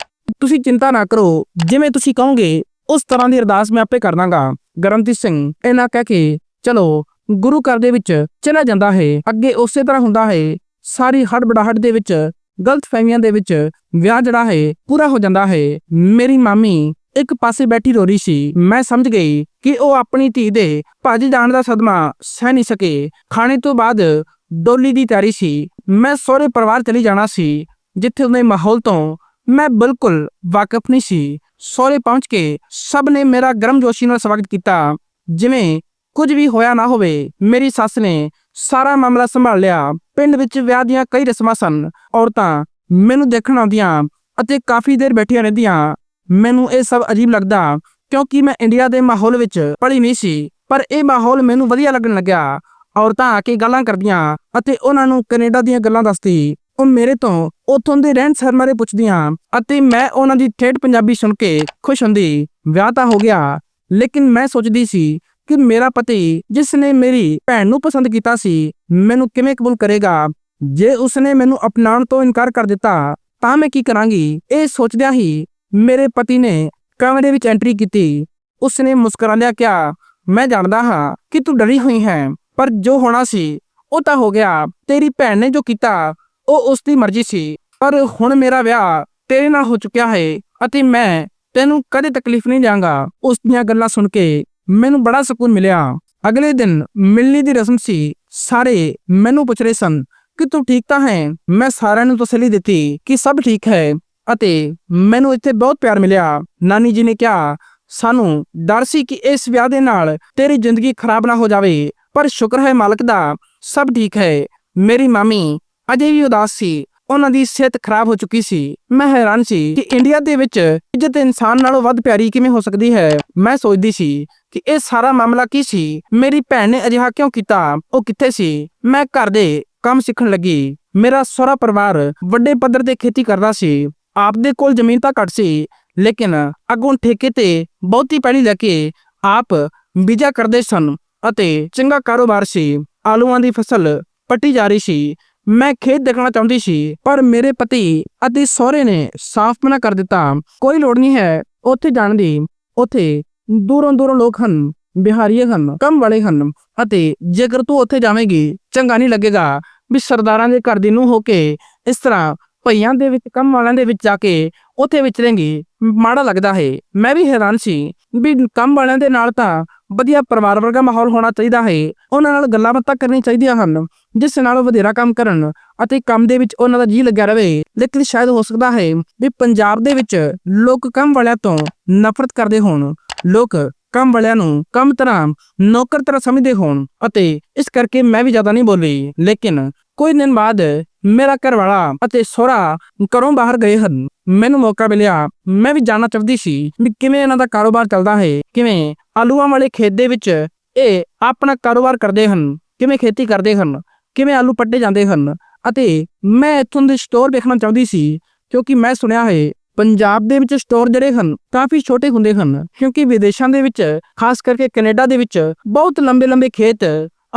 [SPEAKER 1] ਤੁਸੀਂ ਚਿੰਤਾ ਨਾ ਕਰੋ। ਜਿਵੇਂ ਤੁਸੀਂ ਕਹੋਗੇ, ਉਸ ਤਰ੍ਹਾਂ ਦੀ ਅਰਦਾਸ ਮੈਂ ਆਪੇ ਕਰ ਦਾਂਗਾ। ਗਰਮਜੀਤ ਸਿੰਘ ਇਹਨਾਂ ਕਹਿ ਕੇ, ਚਲੋ, ਗੁਰੂ ਘਰ ਦੇ ਵਿੱਚ ਚਲਾ ਜਾਂਦਾ ਹੈ। ਅੱਗੇ ਉਸੇ ਤਰ੍ਹਾਂ ਹੁੰਦਾ ਹੈ। ਸਾਰੀ ਹੜਬੜਾਹਟ ਦੇ ਵਿੱਚ ਗਲਤ ਫਹਿਮੀਆਂ ਦੇ ਵਿੱਚ ਵਿਆਹ ਜਿਹੜਾ ਹੈ, ਪੂਰਾ ਹੋ ਜਾਂਦਾ ਹੈ। ਮੇਰੀ ਮਾਮੀ ਇੱਕ ਪਾਸੇ ਬੈਠੀ ਰੋ ਰਹੀ ਸੀ। ਮੈਂ ਸਮਝ ਗਈ ਕਿ ਉਹ ਆਪਣੀ ਧੀ ਦੇ ਭੱਜ ਜਾਣ ਦਾ ਸਦਮਾ ਸਹਿ ਨਹੀਂ ਸਕੇ। ਖਾਣੇ ਤੋਂ ਬਾਅਦ ਡੋਲੀ ਦੀ ਤਿਆਰੀ ਸੀ। ਮੈਂ ਸਹੁਰੇ ਪਰਿਵਾਰ ਚਲੀ ਜਾਣਾ ਸੀ। ਜਿੱਥੇ ਉਹਦੇ ਮਾਹੌਲ ਤੋਂ ਮੈਂ ਬਿਲਕੁਲ ਵਾਕਿਫ ਨਹੀਂ ਸੀ, ਸਹੁਰੇ ਪਹੁੰਚ ਕੇ ਸਭ ਨੇ ਮੇਰਾ ਗਰਮਜੋਸ਼ੀ ਨਾਲ ਸਵਾਗਤ ਕੀਤਾ। ਜਿਵੇਂ ਕੁਝ ਵੀ ਹੋਇਆ ਨਾ ਹੋਵੇ, ਮੇਰੀ ਸੱਸ ਨੇ ਸਾਰਾ ਮਾਮਲਾ ਸੰਭਾਲ ਲਿਆ। ਪਿੰਡ ਵਿੱਚ ਵਿਆਹ ਦੀਆਂ ਕਈ ਰਸਮਾਂ ਸਨ, ਔਰਤਾਂ ਮੈਨੂੰ ਦੇਖਣ ਆਉਂਦੀਆਂ ਅਤੇ ਕਾਫੀ ਦੇਰ ਬੈਠੀਆਂ ਰਹਿੰਦੀਆਂ। ਮੈਨੂੰ ਇਹ ਸਭ ਅਜੀਬ ਲੱਗਦਾ ਕਿਉਂਕਿ ਮੈਂ ਇੰਡੀਆ ਦੇ ਮਾਹੌਲ ਵਿੱਚ ਪੜ੍ਹੀ ਨਹੀਂ ਸੀ, ਪਰ ਇਹ ਮਾਹੌਲ ਮੈਨੂੰ ਵਧੀਆ ਲੱਗਣ ਲੱਗਿਆ। ਔਰਤਾਂ ਆ ਕੇ ਗੱਲਾਂ ਕਰਦੀਆਂ ਅਤੇ ਉਹਨਾਂ ਨੂੰ ਕੈਨੇਡਾ ਦੀਆਂ ਗੱਲਾਂ ਦੱਸਦੀ। ਉਹ ਮੇਰੇ ਤੋਂ ਉਥੋਂ ਦੇ ਰਹਿਣ ਸਹਿਣ ਬਾਰੇ ਪੁੱਛਦੀਆਂ ਅਤੇ ਮੈਂ ਉਹਨਾਂ ਦੀ ਠੇਠ ਪੰਜਾਬੀ ਸੁਣ ਕੇ ਖੁਸ਼ ਹੁੰਦੀ। ਵਿਆਹ ਤਾਂ ਹੋ ਗਿਆ, ਲੇਕਿਨ ਮੈਂ ਸੋਚਦੀ ਸੀ ਕਿ ਮੇਰਾ ਪਤੀ ਜਿਸ ਨੇ ਮੇਰੀ ਭੈਣ ਨੂੰ ਪਸੰਦ ਕੀਤਾ ਸੀ, ਮੈਨੂੰ ਕਿਵੇਂ ਕਬੂਲ ਕਰੇਗਾ? ਜੇ ਉਸਨੇ ਮੈਨੂੰ ਅਪਣਾਉਣ ਤੋਂ ਇਨਕਾਰ ਕਰ ਦਿੱਤਾ, ਤਾਂ ਮੈਂ ਕੀ ਕਰਾਂਗੀ? ਇਹ ਸੋਚਦਿਆਂ ਹੀ ਮੇਰੇ ਪਤੀ ਨੇ ਕਮਰੇ ਵਿੱਚ ਐਂਟਰੀ ਕੀਤੀ। ਉਸਨੇ ਮੁਸਕਰਾਉਂਦਿਆਂ ਕਿਹਾ, ਮੈਂ ਜਾਣਦਾ ਹਾਂ ਕਿ ਤੂੰ ਡਰੀ ਹੋਈ ਹੈ, ਪਰ ਜੋ ਹੋਣਾ ਸੀ, ਉਹ ਤਾਂ ਹੋ ਗਿਆ। ਤੇਰੀ ਭੈਣ ਨੇ ਜੋ ਕੀਤਾ ਉਹ ਉਸ ਦੀ ਮਰਜ਼ੀ ਸੀ। ਪਰ ਹੁਣ ਮੇਰਾ ਵਿਆਹ ਤੇਰੇ ਨਾਲ ਹੋ ਚੁੱਕਿਆ ਹੈ ਅਤੇ ਮੈਂ ਤੈਨੂੰ ਕਦੇ ਤਕਲੀਫ ਨਹੀਂ ਦਿਆਂਗਾ। ਉਸ ਦੀਆਂ ਗੱਲਾਂ ਸੁਣ ਕੇ ਮੈਨੂੰ ਬੜਾ ਸਕੂਨ ਮਿਲਿਆ। ਅਗਲੇ ਦਿਨ ਮਿਲਣੀ ਦੀ ਰਸਮ ਸੀ। ਸਾਰੇ ਮੈਨੂੰ ਪੁੱਛ ਰਹੇ ਸਨ ਕਿ ਤੂੰ ਠੀਕ ਤਾਂ ਹੈ? ਮੈਂ ਸਾਰਿਆਂ ਨੂੰ ਤਸੱਲੀ ਦਿੱਤੀ ਕਿ ਸਭ ਠੀਕ ਹੈ ਅਤੇ ਮੈਨੂੰ ਇੱਥੇ ਬਹੁਤ ਪਿਆਰ ਮਿਲਿਆ। ਨਾਨੀ ਜੀ ਨੇ ਕਿਹਾ, ਸਾਨੂੰ ਡਰ ਸੀ ਕਿ ਇਸ ਵਿਆਹ ਦੇ ਨਾਲ ਤੇਰੀ ਜ਼ਿੰਦਗੀ ਖਰਾਬ ਨਾ ਹੋ ਜਾਵੇ, ਪਰ ਸ਼ੁਕਰ ਹੈ ਮਾਲਕ ਦਾ, ਸਭ ਠੀਕ ਹੈ। ਮੇਰੀ ਮਾਮੀ ਅਜੇ ਵੀ ਉਦਾਸ ਸੀ। ਉਹਨਾਂ ਦੀ ਸਿਹਤ ਖਰਾਬ ਹੋ ਚੁੱਕੀ ਸੀ। ਮੈਂ ਹੈਰਾਨ ਸੀ ਕਿ ਇੰਡੀਆ ਦੇ ਵਿੱਚ ਇੱਜ਼ਤ ਇਨਸਾਨ ਨਾਲੋਂ ਵੱਧ ਪਿਆਰੀ ਕਿਵੇਂ ਹੋ ਸਕਦੀ ਹੈ। ਮੈਂ ਸੋਚਦੀ ਸੀ ਕਿ ਇਹ ਸਾਰਾ ਮਾਮਲਾ ਕੀ ਸੀ? ਮੇਰੀ ਭੈਣ ਨੇ ਅਜਿਹਾ ਕਿਉਂ ਕੀਤਾ? ਉਹ ਕਿੱਥੇ ਸੀ? ਮੈਂ ਘਰ ਦੇ ਕੰਮ ਸਿੱਖਣ ਲੱਗੀ। ਮੇਰਾ ਸਹੁਰਾ ਪਰਿਵਾਰ ਵੱਡੇ ਪੱਧਰ ਤੇ ਖੇਤੀ ਕਰਦਾ ਸੀ। ਆਪਦੇ ਕੋਲ ਜ਼ਮੀਨ ਤਾਂ ਘੱਟ ਸੀ, ਲੇਕਿਨ ਅੱਗੋਂ ਠੇਕੇ ਤੇ ਬਹੁਤੀ ਪੈਲੀ ਲੈ ਕੇ ਆਪ ਬੀਜਾ ਕਰਦੇ ਸਨ ਅਤੇ ਚੰਗਾ ਕਾਰੋਬਾਰ ਸੀ। ਆਲੂਆਂ ਦੀ ਫਸਲ ਪੱਟੀ ਜਾ ਰਹੀ ਸੀ। ਮੈਂ ਖੇਤ ਦੇਖਣਾ ਚਾਹੁੰਦੀ ਸੀ, ਪਰ ਮੇਰੇ ਪਤੀ ਅਤੇ ਸਹੁਰੇ ਨੇ ਸਾਫ਼ ਮਨਾ ਕਰ ਦਿੱਤਾ। ਕੋਈ ਲੋੜ ਨਹੀਂ ਹੈ, ਉੱਥੇ ਜਾਣ ਦੀ। ਉੱਥੇ ਦੂਰੋਂ ਦੂਰੋਂ ਲੋਕ ਹਨ, ਬਿਹਾਰੀਏ ਹਨ, ਕੰਮ ਵਾਲੇ ਹਨ ਅਤੇ ਜੇਕਰ ਤੂੰ ਉੱਥੇ ਜਾਵੇਂਗੀ, ਚੰਗਾ ਨਹੀਂ ਲੱਗੇਗਾ ਵੀ ਸਰਦਾਰਾਂ ਦੇ ਘਰ ਦੀ ਨੂੰ ਹੋ ਕੇ ਇਸ ਤਰ੍ਹਾਂ ਭਈਆਂ ਦੇ ਵਿੱਚ, ਕੰਮ ਵਾਲਿਆਂ ਦੇ ਵਿੱਚ ਜਾ ਕੇ ਉੱਥੇ ਵਿਚਰੇਂਗੀ। ਮਾੜਾ ਲੱਗਦਾ ਹੈ। ਮੈਂ ਵੀ ਹੈਰਾਨ ਸੀ ਵੀ ਕੰਮ ਵਾਲਿਆਂ ਦੇ ਨਾਲ ਤਾਂ ਵਧੀਆ ਪਰਿਵਾਰ ਵਰਗਾ ਮਾਹੌਲ ਹੋਣਾ ਚਾਹੀਦਾ ਹੈ। ਉਹਨਾਂ ਨਾਲ ਗੱਲਾਂ ਬਾਤਾਂ ਕਰਨੀਆਂ ਚਾਹੀਦੀਆਂ ਹਨ, ਜਿਸ ਨਾਲ ਉਹ ਵਧੇਰਾ ਕੰਮ ਕਰਨ ਅਤੇ ਕੰਮ ਦੇ ਵਿੱਚ ਉਹਨਾਂ ਦਾ ਜੀ ਲੱਗਿਆ ਰਹੇ। ਲੇਕਿਨ ਸ਼ਾਇਦ ਹੋ ਸਕਦਾ ਹੈ ਵੀ ਪੰਜਾਬ ਦੇ ਵਿੱਚ ਲੋਕ ਕੰਮ ਵਾਲਿਆਂ ਤੋਂ ਨਫ਼ਰਤ ਕਰਦੇ ਹੋਣ। ਲੋਕ ਕੰਮ ਵਾਲਿਆਂ ਨੂੰ ਕੰਮ ਤਰ੍ਹਾਂ ਨੌਕਰ ਤਰ੍ਹਾਂ ਸਮਝਦੇ ਹੋਣ ਅਤੇ ਇਸ ਕਰਕੇ ਮੈਂ ਵੀ ਜ਼ਿਆਦਾ ਨਹੀਂ ਬੋਲੀ। ਲੇਕਿਨ ਕੋਈ ਦਿਨ ਬਾਅਦ ਮੇਰਾ ਘਰ ਵਾਲਾ ਅਤੇ ਸੋਹਰਾ ਘਰੋਂ ਬਾਹਰ ਗਏ ਹਨ। ਮੈਨੂੰ ਮੌਕਾ ਮਿਲਿਆ। ਮੈਂ ਵੀ ਜਾਣਨਾ ਚਾਹਦੀ ਸੀ ਵੀ ਕਿਵੇਂ ਇਹਨਾਂ ਦਾ ਕਾਰੋਬਾਰ ਚੱਲਦਾ ਹੈ। ਕਿਵੇਂ ਆਲੂਆਂ ਵਾਲੇ ਖੇਤ ਦੇ ਵਿੱਚ ਇਹ ਆਪਣਾ ਕਾਰੋਬਾਰ ਕਰਦੇ ਹਨ। ਕਿਵੇਂ ਖੇਤੀ ਕਰਦੇ ਹਨ। ਕਿਵੇਂ ਆਲੂ ਪੱਟੇ ਜਾਂਦੇ ਹਨ। ਅਤੇ ਮੈਂ ਇੱਥੋਂ ਦੇ ਸਟੋਰ ਵੇਖਣਾ ਚਾਹੁੰਦੀ ਸੀ, ਕਿਉਂਕਿ ਮੈਂ ਸੁਣਿਆ ਹੈ, ਪੰਜਾਬ ਦੇ ਵਿੱਚ ਸਟੋਰ ਜਿਹੜੇ ਹਨ, ਕਾਫੀ ਛੋਟੇ ਹੁੰਦੇ ਹਨ। ਕਿਉਂਕਿ ਵਿਦੇਸ਼ਾਂ ਦੇ ਵਿੱਚ, ਖਾਸ ਕਰਕੇ ਕੈਨੇਡਾ ਦੇ ਵਿੱਚ, ਬਹੁਤ ਲੰਬੇ ਲੰਬੇ ਖੇਤ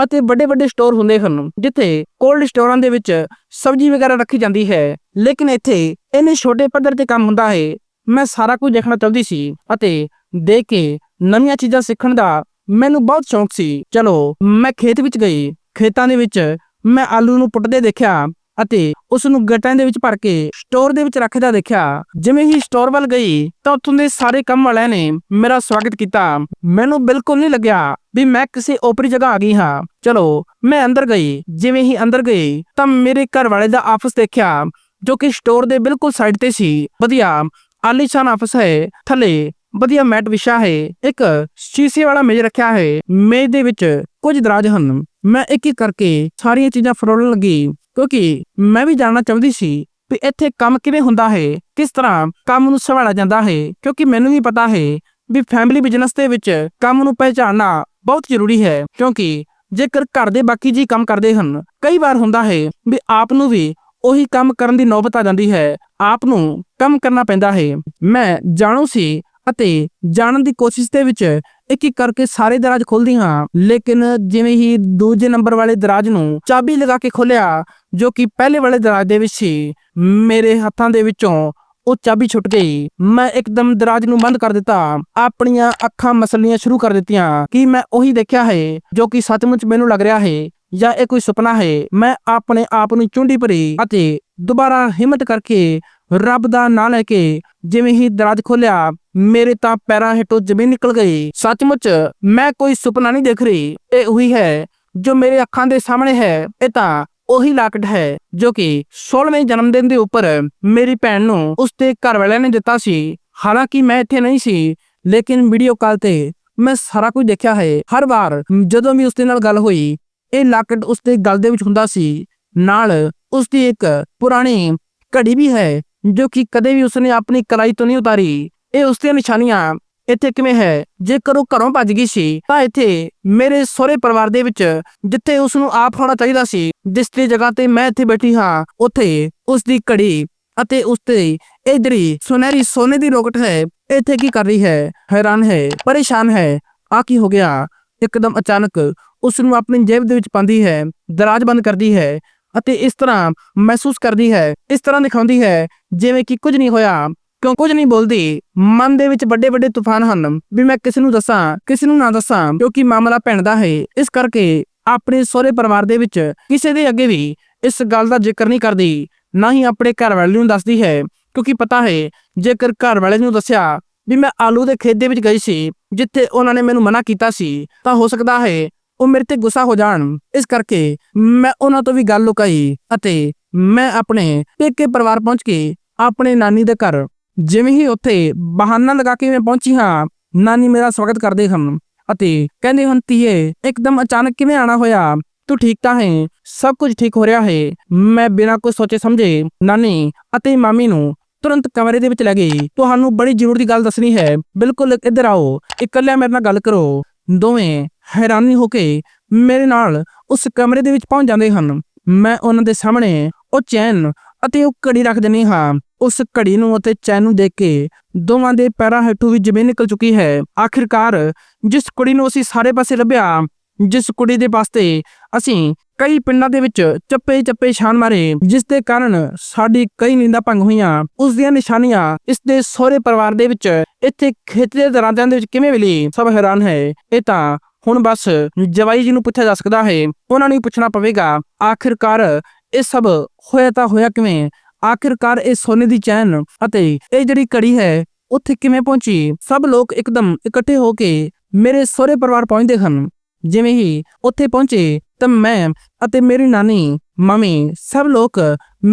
[SPEAKER 1] ਅਤੇ ਵੱਡੇ ਵੱਡੇ ਸਟੋਰ ਹੁੰਦੇ ਹਨ, ਜਿੱਥੇ ਕੋਲਡ ਸਟੋਰਾਂ ਦੇ ਵਿੱਚ ਸਬਜ਼ੀ ਵਗੈਰਾ ਰੱਖੀ ਜਾਂਦੀ ਹੈ। ਲੇਕਿਨ ਇੱਥੇ ਇੰਨੇ ਛੋਟੇ ਪੱਧਰ ਤੇ ਕੰਮ ਹੁੰਦਾ ਹੈ, ਮੈਂ ਸਾਰਾ ਕੁਝ ਦੇਖਣਾ ਚਾਹੁੰਦੀ ਸੀ ਅਤੇ ਦੇਖ ਕੇ ਨਵੀਆਂ ਚੀਜ਼ਾਂ ਸਿੱਖਣ ਦਾ ਮੈਨੂੰ ਬਹੁਤ ਸ਼ੌਂਕ ਸੀ। ਚਲੋ, ਮੈਂ ਖੇਤ ਵਿੱਚ ਗਈ। ਖੇਤਾਂ ਦੇ ਵਿੱਚ ਮੈਂ ਆਲੂ ਨੂੰ ਪੁੱਟਦੇ ਦੇਖਿਆ ਅਤੇ ਉਸ ਨੂੰ ਗੱਟਾਂ ਦੇ ਵਿੱਚ ਭਰ ਕੇ ਸਟੋਰ ਦੇ ਵਿੱਚ ਰੱਖਦਾ ਦੇਖਿਆ। ਜਿਵੇਂ ਹੀ ਸਟੋਰ ਵੱਲ ਗਈ ਤਾਂ ਉੱਥੋਂ ਦੇ ਸਾਰੇ ਕੰਮ ਵਾਲਿਆਂ ਨੇ ਮੇਰਾ ਸਵਾਗਤ ਕੀਤਾ। ਮੈਨੂੰ ਬਿਲਕੁਲ ਨਹੀਂ ਲੱਗਿਆ ਵੀ ਮੈਂ ਕਿਸੇ ਓਪਰੀ ਜਗ੍ਹਾ ਆ ਗਈ ਹਾਂ। ਚਲੋ, ਮੈਂ ਅੰਦਰ ਗਈ। ਜਿਵੇਂ ਹੀ ਅੰਦਰ ਗਈ ਤਾਂ ਮੇਰੇ ਘਰ ਵਾਲੇ ਦਾ ਆਫਿਸ ਦੇਖਿਆ। ਜੋ ਕਿ ਸਟੋਰ ਦੇ ਬਿਲਕੁਲ ਸਾਈਡ ਤੇ ਸੀ। ਵਧੀਆ। ਆਲੀਸ਼ਾਨ ਆਫਿਸ ਹੈ। ਥੱਲੇ ਵਧੀਆ ਮੈਟ ਵਿਛਾ ਹੈ। ਇੱਕ ਸ਼ੀਸ਼ੇ ਵਾਲਾ ਮੇਜ਼ ਰੱਖਿਆ ਹੈ। ਮੇਜ਼ ਦੇ ਵਿੱਚ ਕੁਝ ਦਰਾਜ ਹਨ। ਮੈਂ ਇੱਕ ਇੱਕ ਕਰਕੇ ਸਾਰੀਆਂ ਚੀਜ਼ਾਂ ਫਰੋਲਣ ਲੱਗੀ, ਕਿਉਂਕਿ ਮੈਂ ਵੀ ਜਾਣਨਾ ਚਾਹੁੰਦੀ ਸੀ ਵੀ ਇੱਥੇ ਕੰਮ ਕਿਵੇਂ ਹੁੰਦਾ ਹੈ, ਕਿਸ ਤਰ੍ਹਾਂ ਕੰਮ ਨੂੰ ਸੰਭਾਲਿਆ ਜਾਂਦਾ ਹੈ, ਕਿਉਂਕਿ ਮੈਨੂੰ ਵੀ ਪਤਾ ਹੈ ਵੀ ਫੈਮਿਲੀ ਬਿਜ਼ਨਸ ਦੇ ਵਿੱਚ ਕੰਮ ਨੂੰ ਪਹਿਚਾਨਣਾ ਬਹੁਤ ਜ਼ਰੂਰੀ ਹੈ, ਕਿਉਂਕਿ ਜੇਕਰ ਘਰ ਦੇ ਬਾਕੀ ਜੀ ਕੰਮ ਕਰਦੇ ਹਨ, ਕਈ ਵਾਰ ਹੁੰਦਾ ਹੈ ਵੀ ਆਪ ਨੂੰ ਵੀ ਉਹੀ ਕੰਮ ਕਰਨ ਦੀ ਨੌਬਤ ਆ ਜਾਂਦੀ ਹੈ। ਆਪ ਨੂੰ ਕੰਮ ਕਰਨਾ ਪੈਂਦਾ ਹੈ। ਮੈਂ ਜਾਣੂ ਸੀ ਅਤੇ ਜਾਣਨ ਦੀ ਕੋਸ਼ਿਸ਼ ਦੇ ਵਿੱਚ ਇੱਕ ਇੱਕ ਕਰਕੇ ਸਾਰੇ ਦਰਾਜ ਖੋਲਦੀ ਹਾਂ। ਲੇਕਿਨ ਜਿਵੇਂ ਹੀ ਦੂਜੇ ਨੰਬਰ ਵਾਲੇ ਦਰਾਜ ਨੂੰ ਚਾਬੀ ਲਗਾ ਕੇ ਖੋਲਿਆ ਜੋ ਕਿ ਪਹਿਲੇ ਵਾਲੇ ਦਰਾਜ ਦੇ ਵਿੱਚ ਸੀ ਮੇਰੇ ਹੱਥਾਂ ਦੇ ਵਿੱਚੋਂ ਉਹ ਚਾਬੀ ਛੁੱਟ ਗਈ। ਮੈਂ ਇੱਕਦਮ ਦਰਾਜ ਨੂੰ ਬੰਦ ਕਰ ਦਿੱਤਾ। ਆਪਣੀਆਂ ਅੱਖਾਂ ਮਸਲੀਆਂ ਸ਼ੁਰੂ ਕਰ ਦਿੱਤੀਆਂ ਕਿ ਮੈਂ ਉਹੀ ਦੇਖਿਆ ਹੈ, ਜੋ ਕਿ ਸੱਚਮੁੱਚ ਮੈਨੂੰ ਲੱਗ ਰਿਹਾ ਹੈ। ਜਾਂ ਇਹ ਕੋਈ ਸੁਪਨਾ ਹੈ, ਮੈਂ ਆਪਣੇ ਆਪ ਨੂੰ ਚੁੰਡੀ ਭਰੀ ਅਤੇ ਦੁਬਾਰਾ ਹਿੰਮਤ ਕਰਕੇ ਰੱਬ ਦਾ ਨਾਂ ਲੈ ਕੇ ਜਿਵੇਂ ਹੀ ਦਰਾਜ ਖੋਲਿਆ ਮੇਰੇ ਤਾਂ ਪੈਰਾਂ ਹੇਠੋਂ ਜ਼ਮੀਨ ਨਿਕਲ ਗਈ। ਸੱਚਮੁੱਚ, ਮੈਂ ਕੋਈ ਸੁਪਨਾ ਨਹੀਂ ਦੇਖ ਰਹੀ। ਇਹ ਉਹੀ ਹੈ ਜੋ ਮੇਰੇ ਅੱਖਾਂ ਦੇ ਸਾਹਮਣੇ ਹੈ। ਇਹ ਤਾਂ ਉਹੀ ਲਾਕਟ ਹੈ ਜੋ ਕਿ 16ਵੇਂ ਜਨਮ ਦਿਨ ਦੇ ਉੱਪਰ ਮੇਰੀ ਭੈਣ ਨੂੰ ਉਸਦੇ ਘਰ ਵਾਲਿਆਂ ਨੇ ਦਿੱਤਾ ਸੀ। ਹਾਲਾਂਕਿ ਮੈਂ ਇੱਥੇ ਨਹੀਂ ਸੀ, ਲੇਕਿਨ ਵੀਡੀਓ ਕਾਲ ਤੇ ਮੈਂ ਸਾਰਾ ਕੁਝ ਦੇਖਿਆ ਹੈ। ਹਰ ਵਾਰ ਜਦੋਂ ਵੀ ਉਸਦੇ ਨਾਲ ਗੱਲ ਹੋਈ ਇਹ ਲਾਕਟ ਉਸਦੇ ਗਲ ਦੇ ਵਿੱਚ ਹੁੰਦਾ ਸੀ। ਨਾਲ ਉਸਦੀ ਇੱਕ ਪੁਰਾਣੀ ਘੜੀ ਵੀ ਹੈ, ਜੋ ਕਿ ਕਦੇ ਵੀ ਉਸਨੇ ਆਪਣੀ ਕਲਾਈ ਤੋਂ ਨਹੀਂ ਉਤਾਰੀ। ਇਹ ਉਸਦੀਆਂ ਨਿਸ਼ਾਨੀਆਂ ਇੱਥੇ ਕਿਵੇਂ ਹੈ? ਜੇਕਰ ਉਹ ਘਰੋਂ ਭੱਜ ਗਈ ਸੀ, ਤਾਂ ਇੱਥੇ ਮੇਰੇ ਸਹੁਰੇ ਪਰਿਵਾਰ ਦੇ ਵਿੱਚ ਜਿੱਥੇ ਉਸ ਨੂੰ ਆਪ ਹੋਣਾ ਚਾਹੀਦਾ ਸੀ, ਜਿਸ ਦੀ ਜਗ੍ਹਾ ਤੇ ਮੈਂ ਇੱਥੇ ਬੈਠੀ ਹਾਂ, ਉੱਥੇ ਉਸ ਦੀ ਘੜੀ ਅਤੇ ਉਸ ਤੇ ਇਹ ਜਿਹੜੀ ਸੁਨਹਿਰੀ ਸੋਨੇ ਦੀ ਰੋਕਟ ਹੈ। ਇੱਥੇ ਕੀ ਕਰ ਰਹੀ ਹੈ? ਹੈਰਾਨ ਹੈ, ਪਰੇਸ਼ਾਨ ਹੈ। ਆ ਕੀ ਹੋ ਗਿਆ? ਇੱਕਦਮ ਅਚਾਨਕ ਉਸ ਨੂੰ ਆਪਣੀ ਜੇਬ ਦੇ ਵਿੱਚ ਪਾਉਂਦੀ ਹੈ, ਦਰਾਜ ਬੰਦ ਕਰਦੀ ਹੈ ਅਤੇ ਇਸ ਤਰ੍ਹਾਂ ਮਹਿਸੂਸ ਕਰਦੀ ਹੈ, ਇਸ ਤਰ੍ਹਾਂ ਦਿਖਾਉਂਦੀ ਹੈ, ਜਿਵੇਂ ਕਿ ਕੁਝ ਨਹੀਂ ਹੋਇਆ, ਕਿਉਂ ਕੁਝ ਨਹੀਂ ਬੋਲਦੀ। ਮਨ ਦੇ ਵਿੱਚ ਵੱਡੇ ਵੱਡੇ ਤੂਫਾਨ ਹਨ। ਵੀ ਮੈਂ ਕਿਸ ਨੂੰ ਦੱਸਾਂ, ਕਿਸ ਨੂੰ ਨਾ ਦੱਸਾਂ ਕਿਉਂਕਿ ਮਾਮਲਾ ਭੈਣ ਦਾ ਹੈ। ਇਸ ਕਰਕੇ ਆਪਣੇ ਸਹੁਰੇ ਪਰਿਵਾਰ ਦੇ ਵਿੱਚ ਕਿਸੇ ਦੇ ਅੱਗੇ ਵੀ ਇਸ ਗੱਲ ਦਾ ਜ਼ਿਕਰ ਨਹੀਂ ਕਰਦੀ। ਨਾ ਹੀ ਆਪਣੇ ਘਰ ਵਾਲੇ ਨੂੰ ਦੱਸਦੀ ਹੈ, ਕਿਉਂਕਿ ਪਤਾ ਹੈ, ਜੇਕਰ ਘਰ ਵਾਲੇ ਨੂੰ ਦੱਸਿਆ ਵੀ ਮੈਂ ਆਲੂ ਦੇ ਖੇਤ ਦੇ ਵਿੱਚ ਗਈ ਸੀ, ਜਿੱਥੇ ਉਹਨਾਂ ਨੇ ਮੈਨੂੰ ਮਨਾ ਕੀਤਾ ਸੀ, ਤਾਂ ਹੋ ਸਕਦਾ ਹੈ ਉਹ ਮੇਰੇ ਤੇ ਗੁੱਸਾ ਹੋ ਜਾਣ। ਇਸ ਕਰਕੇ ਮੈਂ ਉਹਨਾਂ ਤੋਂ ਵੀ ਗੱਲ ਲੁਕਾਈ ਅਤੇ ਮੈਂ ਆਪਣੇ ਪੇਕੇ ਪਰਿਵਾਰ ਪਹੁੰਚ ਕੇ ਆਪਣੇ ਨਾਨੀ ਦੇ ਘਰ ਜਿਵੇਂ ਹੀ ਉੱਥੇ ਬਹਾਨਾ ਲਗਾ ਕੇ ਮੈਂ ਪਹੁੰਚੀ ਹਾਂ, ਨਾਨੀ ਮੇਰਾ ਸਵਾਗਤ ਕਰਦੇ ਹਨ ਅਤੇ ਕਹਿੰਦੇ ਹਨ, ਧੀਏ, ਇੱਕਦਮ ਅਚਾਨਕ ਕਿਵੇਂ ਆਣਾ ਹੋਇਆ? ਤੂੰ ਠੀਕ ਤਾਂ ਹੈ? ਸਭ ਕੁਝ ਠੀਕ ਹੋ ਰਿਹਾ ਹੈ। ਮੈਂ ਬਿਨਾਂ ਕੁਝ ਸੋਚੇ ਸਮਝੇ ਨਾਨੀ ਅਤੇ ਮਾਮੀ ਨੂੰ ਤੁਰੰਤ ਕਮਰੇ ਦੇ ਵਿੱਚ ਲੈ ਗਈ। ਤੁਹਾਨੂੰ ਬੜੀ ਜ਼ਰੂਰੀ ਦੀ ਗੱਲ ਦੱਸਣੀ ਹੈ। ਬਿਲਕੁਲ ਇੱਧਰ ਆਓ। ਇਕੱਲਿਆਂ ਮੇਰੇ ਨਾਲ ਗੱਲ ਕਰੋ। ਦੋਵੇਂ ਹੈਰਾਨੀ ਹੋ ਕੇ ਮੇਰੇ ਨਾਲ ਉਸ ਕਮਰੇ ਦੇ ਵਿੱਚ ਪਹੁੰਚ ਜਾਂਦੇ ਹਨ। ਮੈਂ ਉਹਨਾਂ ਦੇ ਸਾਹਮਣੇ ਉਹ ਚੈਨ ਅਤੇ ਉਹ ਘੜੀ ਰੱਖ ਦਿੰਦੀ ਹਾਂ। ਉਸ ਘੜੀ ਨੂੰ ਅਤੇ ਚੈਨ ਨੂੰ ਦੇਖ ਕੇ ਦੋਵਾਂ ਦੇ ਪੈਰਾਂ ਹੇਠੋਂ ਵੀ ਜ਼ਮੀਨ ਨਿਕਲ ਚੁੱਕੀ ਹੈ। ਆਖਿਰਕਾਰ ਜਿਸ ਕੁੜੀ ਨੂੰ ਅਸੀਂ ਸਾਰੇ ਪਾਸੇ ਲੱਭਿਆ, ਜਿਸ ਕੁੜੀ ਦੇ ਵਾਸਤੇ ਅਸੀਂ ਕਈ ਪਿੰਡਾਂ ਦੇ ਵਿੱਚ ਚੱਪੇ ਚੱਪੇ ਛਾਨ ਮਾਰੇ, ਜਿਸ ਦੇ ਕਾਰਨ ਸਾਡੀ ਕਈ ਨੀਂਦਾਂ ਭੰਗ ਹੋਈਆਂ। ਉਸ ਦੀਆਂ ਨਿਸ਼ਾਨੀਆਂ ਇਸ ਦੇ ਸਹੁਰੇ ਪਰਿਵਾਰ ਦੇ ਵਿੱਚ ਇੱਥੇ ਖੇਤ ਦੇ ਦੇ ਵਿੱਚ ਕਿਵੇਂ ਮਿਲੀ, ਸਭ ਹੈਰਾਨ ਹੈ। ਇਹ ਤਾਂ ਹੁਣ ਬਸ ਜਵਾਈ ਜੀ ਨੂੰ ਪੁੱਛਿਆ ਜਾ ਸਕਦਾ ਹੈ, ਉਹਨਾਂ ਨੂੰ ਪੁੱਛਣਾ ਪਵੇਗਾ, ਆਖਿਰਕਾਰ ਇਹ ਸਭ ਹੋਇਆ ਤਾਂ ਹੋਇਆ ਕਿਵੇਂ? ਆਖਿਰਕਾਰ ਇਹ ਸੋਨੇ ਦੀ ਚੈਨ ਅਤੇ ਇਹ ਜਿਹੜੀ ਘੜੀ ਹੈ, ਉੱਥੇ ਕਿਵੇਂ ਪਹੁੰਚੀ? ਸਭ ਲੋਕ ਇੱਕਦਮ ਇਕੱਠੇ ਹੋ ਕੇ ਮੇਰੇ ਸਹੁਰੇ ਪਰਿਵਾਰ ਪਹੁੰਚਦੇ ਹਨ। ਜਿਵੇਂ ਹੀ ਉੱਥੇ ਪਹੁੰਚੇ ਤਾਂ ਮੈਂ ਅਤੇ ਮੇਰੀ ਨਾਨੀ, ਮੰਮੀ ਸਭ ਲੋਕ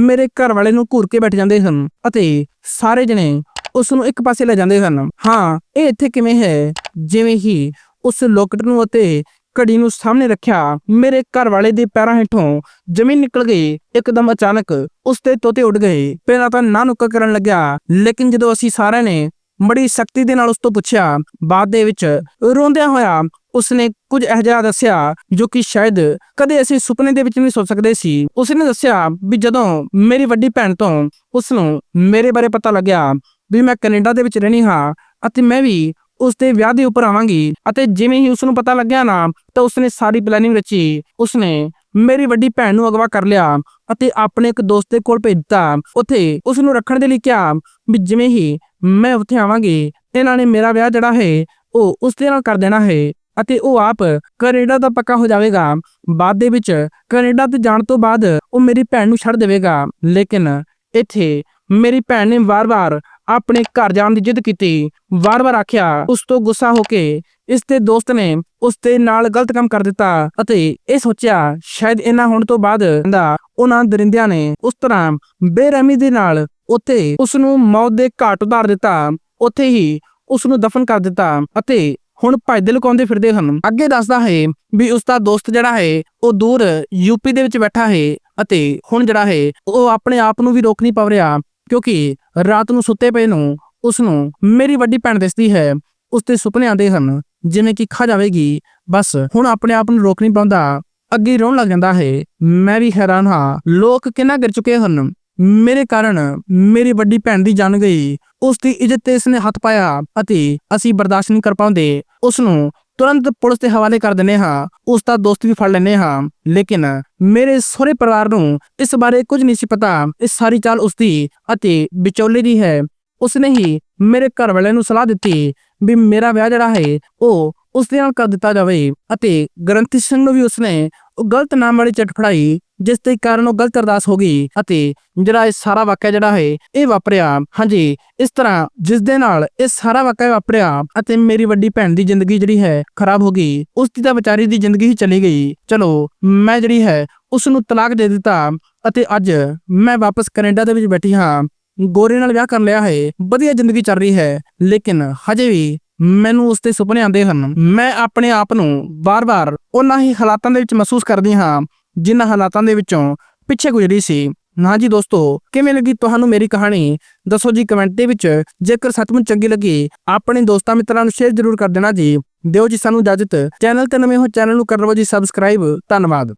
[SPEAKER 1] ਮੇਰੇ ਘਰ ਵਾਲੇ ਨੂੰ ਘੂਰ ਕੇ ਬੈਠ ਜਾਂਦੇ ਹਨ ਅਤੇ ਸਾਰੇ ਜਣੇ ਉਸ ਨੂੰ ਇੱਕ ਪਾਸੇ ਲੈ ਜਾਂਦੇ ਹਨ ਹਾਂ, ਇਹ ਇੱਥੇ ਕਿਵੇਂ ਹੈ? ਜਿਵੇਂ ਹੀ ਉਸ ਲੋਕਟ ਨੂੰ ਅਤੇ ਘੜੀ ਨੂੰ ਸਾਹਮਣੇ ਰੱਖਿਆ, ਮੇਰੇ ਘਰ ਵਾਲੇ ਦੇ ਪੈਰਾਂ ਹੇਠੋਂ ਜ਼ਮੀਨ ਨਿਕਲ ਗਈ। ਇੱਕਦਮ ਅਚਾਨਕ ਉਸ ਤੇ ਤੋਤੇ ਉੱਡ ਗਏ। ਪਹਿਲਾਂ ਤਾਂ ਨਾ ਨੁੱਕਾ ਕਰਨ ਲੱਗਿਆ, ਲੇਕਿਨ ਜਦੋਂ ਅਸੀਂ ਸਾਰਿਆਂ ਨੇ ਬੜੀ ਸਖਤੀ ਦੇ ਨਾਲ ਉਸ ਤੋਂ ਪੁੱਛਿਆ। ਬਾਅਦ ਦੇ ਵਿੱਚ ਰੋਂਦਿਆਂ ਹੋਇਆ ਉਸਨੇ ਕੁਝ ਇਹੋ ਜਿਹਾ ਦੱਸਿਆ ਜੋ ਕਿ ਸ਼ਾਇਦ ਕਦੇ ਅਸੀਂ ਸੁਪਨੇ ਦੇ ਵਿੱਚ ਨਹੀਂ ਸੋਚ ਸਕਦੇ ਸੀ। ਉਸਨੇ ਦੱਸਿਆ ਵੀ ਜਦੋਂ ਮੇਰੀ ਵੱਡੀ ਭੈਣ ਤੋਂ ਉਸ ਨੂੰ ਮੇਰੇ ਬਾਰੇ ਪਤਾ ਲੱਗਿਆ ਵੀ ਮੈਂ ਕੈਨੇਡਾ ਦੇ ਵਿੱਚ ਰਹਿਣੀ ਹਾਂ ਅਤੇ ਮੈਂ ਵੀ ਉਸ ਦੇ ਵਿਆਹ ਦੇ ਉੱਪਰ ਆਵਾਂਗੀ ਅਤੇ ਜਿਵੇਂ ਹੀ ਉਸ ਨੂੰ ਪਤਾ ਲੱਗਿਆ ਨਾ ਤਾਂ ਉਸਨੇ ਸਾਰੀ ਪਲੈਨਿੰਗ ਰਚੀ। ਉਸਨੇ ਮੇਰੀ ਵੱਡੀ ਭੈਣ ਨੂੰ ਅਗਵਾ ਕਰ ਲਿਆ ਅਤੇ ਆਪਣੇ ਇੱਕ ਦੋਸਤ ਦੇ ਕੋਲ ਭੇਜ ਦਿੱਤਾ। ਉੱਥੇ ਉਸ ਨੂੰ ਰੱਖਣ ਦੇ ਲਈ ਕਿਹਾ ਵੀ ਜਿਵੇਂ ਹੀ ਮੈਂ ਉੱਥੇ ਆਵਾਂਗੀ, ਇਹਨਾਂ ਨੇ ਮੇਰਾ ਵਿਆਹ ਜਿਹੜਾ ਹੈ, ਉਹ ਉਸ ਦੇ ਨਾਲ ਕਰ ਦੇਣਾ ਹੈ ਅਤੇ ਉਹ ਆਪ ਕੈਨੇਡਾ ਦਾ ਪੱਕਾ ਹੋ ਜਾਵੇਗਾ। ਬਾਅਦ ਦੇ ਵਿੱਚ ਕੈਨੇਡਾ ਤੇ ਜਾਣ ਤੋਂ ਬਾਅਦ ਉਹ ਮੇਰੀ ਭੈਣ ਨੂੰ ਛੱਡ ਦੇਵੇਗਾ। ਲੇਕਿਨ ਇੱਥੇ ਮੇਰੀ ਭੈਣ ਨੇ ਵਾਰ-ਵਾਰ ਆਪਣੇ ਘਰ ਜਾਣ ਦੀ ਜਿੱਦ ਕੀਤੀ। ਵਾਰ-ਵਾਰ ਆਖਿਆ, ਉਸ ਤੋਂ ਗੁੱਸਾ ਹੋ ਕੇ ਇਸ ਦੇ ਦੋਸਤ ਨੇ ਉਸ ਦੇ ਨਾਲ ਗਲਤ ਕੰਮ ਕਰ ਦਿੱਤਾ ਅਤੇ ਇਹ ਸੋਚਿਆ, ਸ਼ਾਇਦ ਇਹਨਾਂ ਹੋਣ ਤੋਂ ਬਾਅਦ ਦਾ ਉਹਨਾਂ ਦਰਿੰਦਿਆਂ ਨੇ ਉਸ ਤਰ੍ਹਾਂ ਬੇਰਹਿਮੀ ਦੇ ਨਾਲ ਉੱਥੇ ਉਸ ਨੂੰ ਮੌਤ ਦੇ ਘਾਟ ਉਤਾਰ ਦਿੱਤਾ। ਉੱਥੇ ਹੀ ਉਸ ਨੂੰ ਦਫਨ ਕਰ ਦਿੱਤਾ ਅਤੇ ਹੁਣ ਭੱਜਦੇ ਲੁਕਾਉਂਦੇ ਫਿਰਦੇ ਹਨ। ਅੱਗੇ ਦੱਸਦਾ ਹੈ ਵੀ ਉਸ ਦਾ ਦੋਸਤ ਜਿਹੜਾ ਹੈ, ਉਹ ਦੂਰ ਯੂਪੀ ਦੇ ਵਿੱਚ ਬੈਠਾ ਹੈ ਅਤੇ ਹੁਣ ਜਿਹੜਾ ਹੈ, ਉਹ ਆਪਣੇ ਆਪ ਨੂੰ ਵੀ ਰੋਕ ਨਹੀਂ ਪਾ ਰਿਹਾ। ਕਿਉਂਕਿ ਰਾਤ ਨੂੰ ਸੁੱਤੇ ਪਏ ਨੂੰ, ਉਸ ਨੂੰ ਮੇਰੀ ਵੱਡੀ ਭੈਣ ਦਿਸਦੀ ਹੈ। ਉਸ ਦੇ ਸੁਪਨੇ ਆਉਂਦੇ ਹਨ, ਜਿਵੇਂ ਕਿ ਖਾ ਜਾਵੇਗੀ। ਬਸ ਹੁਣ ਆਪਣੇ ਆਪ ਨੂੰ ਰੋਕ ਨਹੀਂ ਪਾਉਂਦਾ। ਅੱਗੇ ਰੋਣ ਲੱਗ ਜਾਂਦਾ ਹੈ। ਮੈਂ ਵੀ ਹੈਰਾਨ ਹਾਂ, ਲੋਕ ਕਿੰਨਾ ਗਿਰ ਚੁੱਕੇ ਹਨ। ਮੇਰੇ ਕਾਰਨ ਮੇਰੀ ਵੱਡੀ ਭੈਣ ਦੀ ਜਾਨ ਗਈ। ਉਸ ਦੀ ਇੱਜ਼ਤ ਤੇ ਇਸਨੇ ਹੱਥ ਪਾਇਆ ਅਤੇ ਅਸੀਂ ਬਰਦਾਸ਼ਤ ਨਹੀਂ ਕਰ ਪਾਉਂਦੇ। ਉਸ ਨੂੰ ਤੁਰੰਤ ਪੁਲਿਸ ਦੇ ਹਵਾਲੇ ਕਰ ਦਿੰਦੇ ਹਾਂ, ਉਸ ਦਾ ਦੋਸਤ ਵੀ ਫੜ ਲੈਂਦੇ ਹਾਂ। ਲੇਕਿਨ ਮੇਰੇ ਸਹੁਰੇ ਪਰਿਵਾਰ ਨੂੰ ਇਸ ਬਾਰੇ ਕੁਝ ਨਹੀਂ ਸੀ ਪਤਾ। ਇਸ ਸਾਰੀ ਚਾਲ ਉਸ ਦੀ ਅਤੇ ਵਿਚੋਲੇ ਦੀ ਹੈ। ਉਸਨੇ ਹੀ ਮੇਰੇ ਘਰ ਵਾਲਿਆਂ ਨੂੰ ਸਲਾਹ ਦਿੱਤੀ ਵੀ ਮੇਰਾ ਵਿਆਹ ਜਿਹੜਾ ਹੈ, ਉਹ ਉਸ ਦੇ ਨਾਲ ਕਰ ਦਿੱਤਾ ਜਾਵੇ ਅਤੇ ਗ੍ਰੰਥੀ ਸਿੰਘ ਨੂੰ ਵੀ ਉਸਨੇ ਉਹ ਗਲਤ ਨਾਮ ਵਾਲੀ ਚਿੱਠ ਫੜਾਈ, ਜਿਸ ਦੇ ਕਾਰਨ ਉਹ ਗਲਤ ਅਰਦਾਸ ਹੋ ਗਈ ਅਤੇ ਜਿਹੜਾ ਇਹ ਸਾਰਾ ਵਾਕਿਆ ਜਿਹੜਾ ਹੈ, ਇਹ ਵਾਪਰਿਆ। ਹਾਂਜੀ, ਇਸ ਤਰ੍ਹਾਂ ਜਿਸ ਦੇ ਨਾਲ ਇਹ ਸਾਰਾ ਵਾਕਿਆ ਵਾਪਰਿਆ ਅਤੇ ਮੇਰੀ ਵੱਡੀ ਭੈਣ ਦੀ ਜ਼ਿੰਦਗੀ ਜਿਹੜੀ ਹੈ ਖਰਾਬ ਹੋ ਗਈ, ਉਸ ਦੀ ਤਾਂ ਵਿਚਾਰੀ ਦੀ ਜ਼ਿੰਦਗੀ ਹੀ ਚਲੀ ਗਈ। ਚਲੋ, ਮੈਂ ਜਿਹੜੀ ਹੈ ਉਸ ਨੂੰ ਤਲਾਕ ਦੇ ਦਿੱਤਾ ਅਤੇ ਅੱਜ ਮੈਂ ਵਾਪਸ ਕੈਨੇਡਾ ਦੇ ਵਿੱਚ ਬੈਠੀ ਹਾਂ। ਗੋਰੇ ਨਾਲ ਵਿਆਹ ਕਰ ਲਿਆ ਹੈ, ਵਧੀਆ ਜ਼ਿੰਦਗੀ ਚੱਲ ਰਹੀ ਹੈ, ਲੇਕਿਨ ਹਜੇ ਵੀ ਮੈਨੂੰ ਉਸ ਦੇ ਸੁਪਨੇ ਆਉਂਦੇ ਹਨ। ਮੈਂ ਆਪਣੇ ਆਪ ਨੂੰ ਬਾਰ-ਬਾਰ ਉਹਨਾਂ ਹੀ ਹਾਲਾਤਾਂ ਦੇ ਵਿੱਚ ਮਹਿਸੂਸ ਕਰਦੀ ਹਾਂ, ਜਿਨ੍ਹਾਂ ਹਾਲਾਤਾਂ ਦੇ ਵਿੱਚੋਂ ਪਿੱਛੇ ਗੁਜ਼ਰੀ ਸੀ। ਨਾ ਜੀ ਦੋਸਤੋ, ਕਿਵੇਂ ਲੱਗੀ ਤੁਹਾਨੂੰ ਮੇਰੀ ਕਹਾਣੀ? ਦੱਸੋ ਜੀ ਕਮੈਂਟ ਦੇ ਵਿੱਚ। ਜੇਕਰ ਸੱਚਮੁੱਚ ਚੰਗੀ ਲੱਗੀ, ਆਪਣੇ ਦੋਸਤਾਂ ਮਿੱਤਰਾਂ ਨੂੰ ਸ਼ੇਅਰ ਜ਼ਰੂਰ ਕਰ ਦੇਣਾ ਜੀ। ਦਿਓ ਜੀ ਸਾਨੂੰ ਇਜਾਜ਼ਤ। ਚੈਨਲ ਤੇ ਨਵੇਂ ਹੋ ਚੈਨਲ ਨੂੰ ਕਰ ਲਵੋ ਜੀ ਸਬਸਕ੍ਰਾਈਬ ਧੰਨਵਾਦ।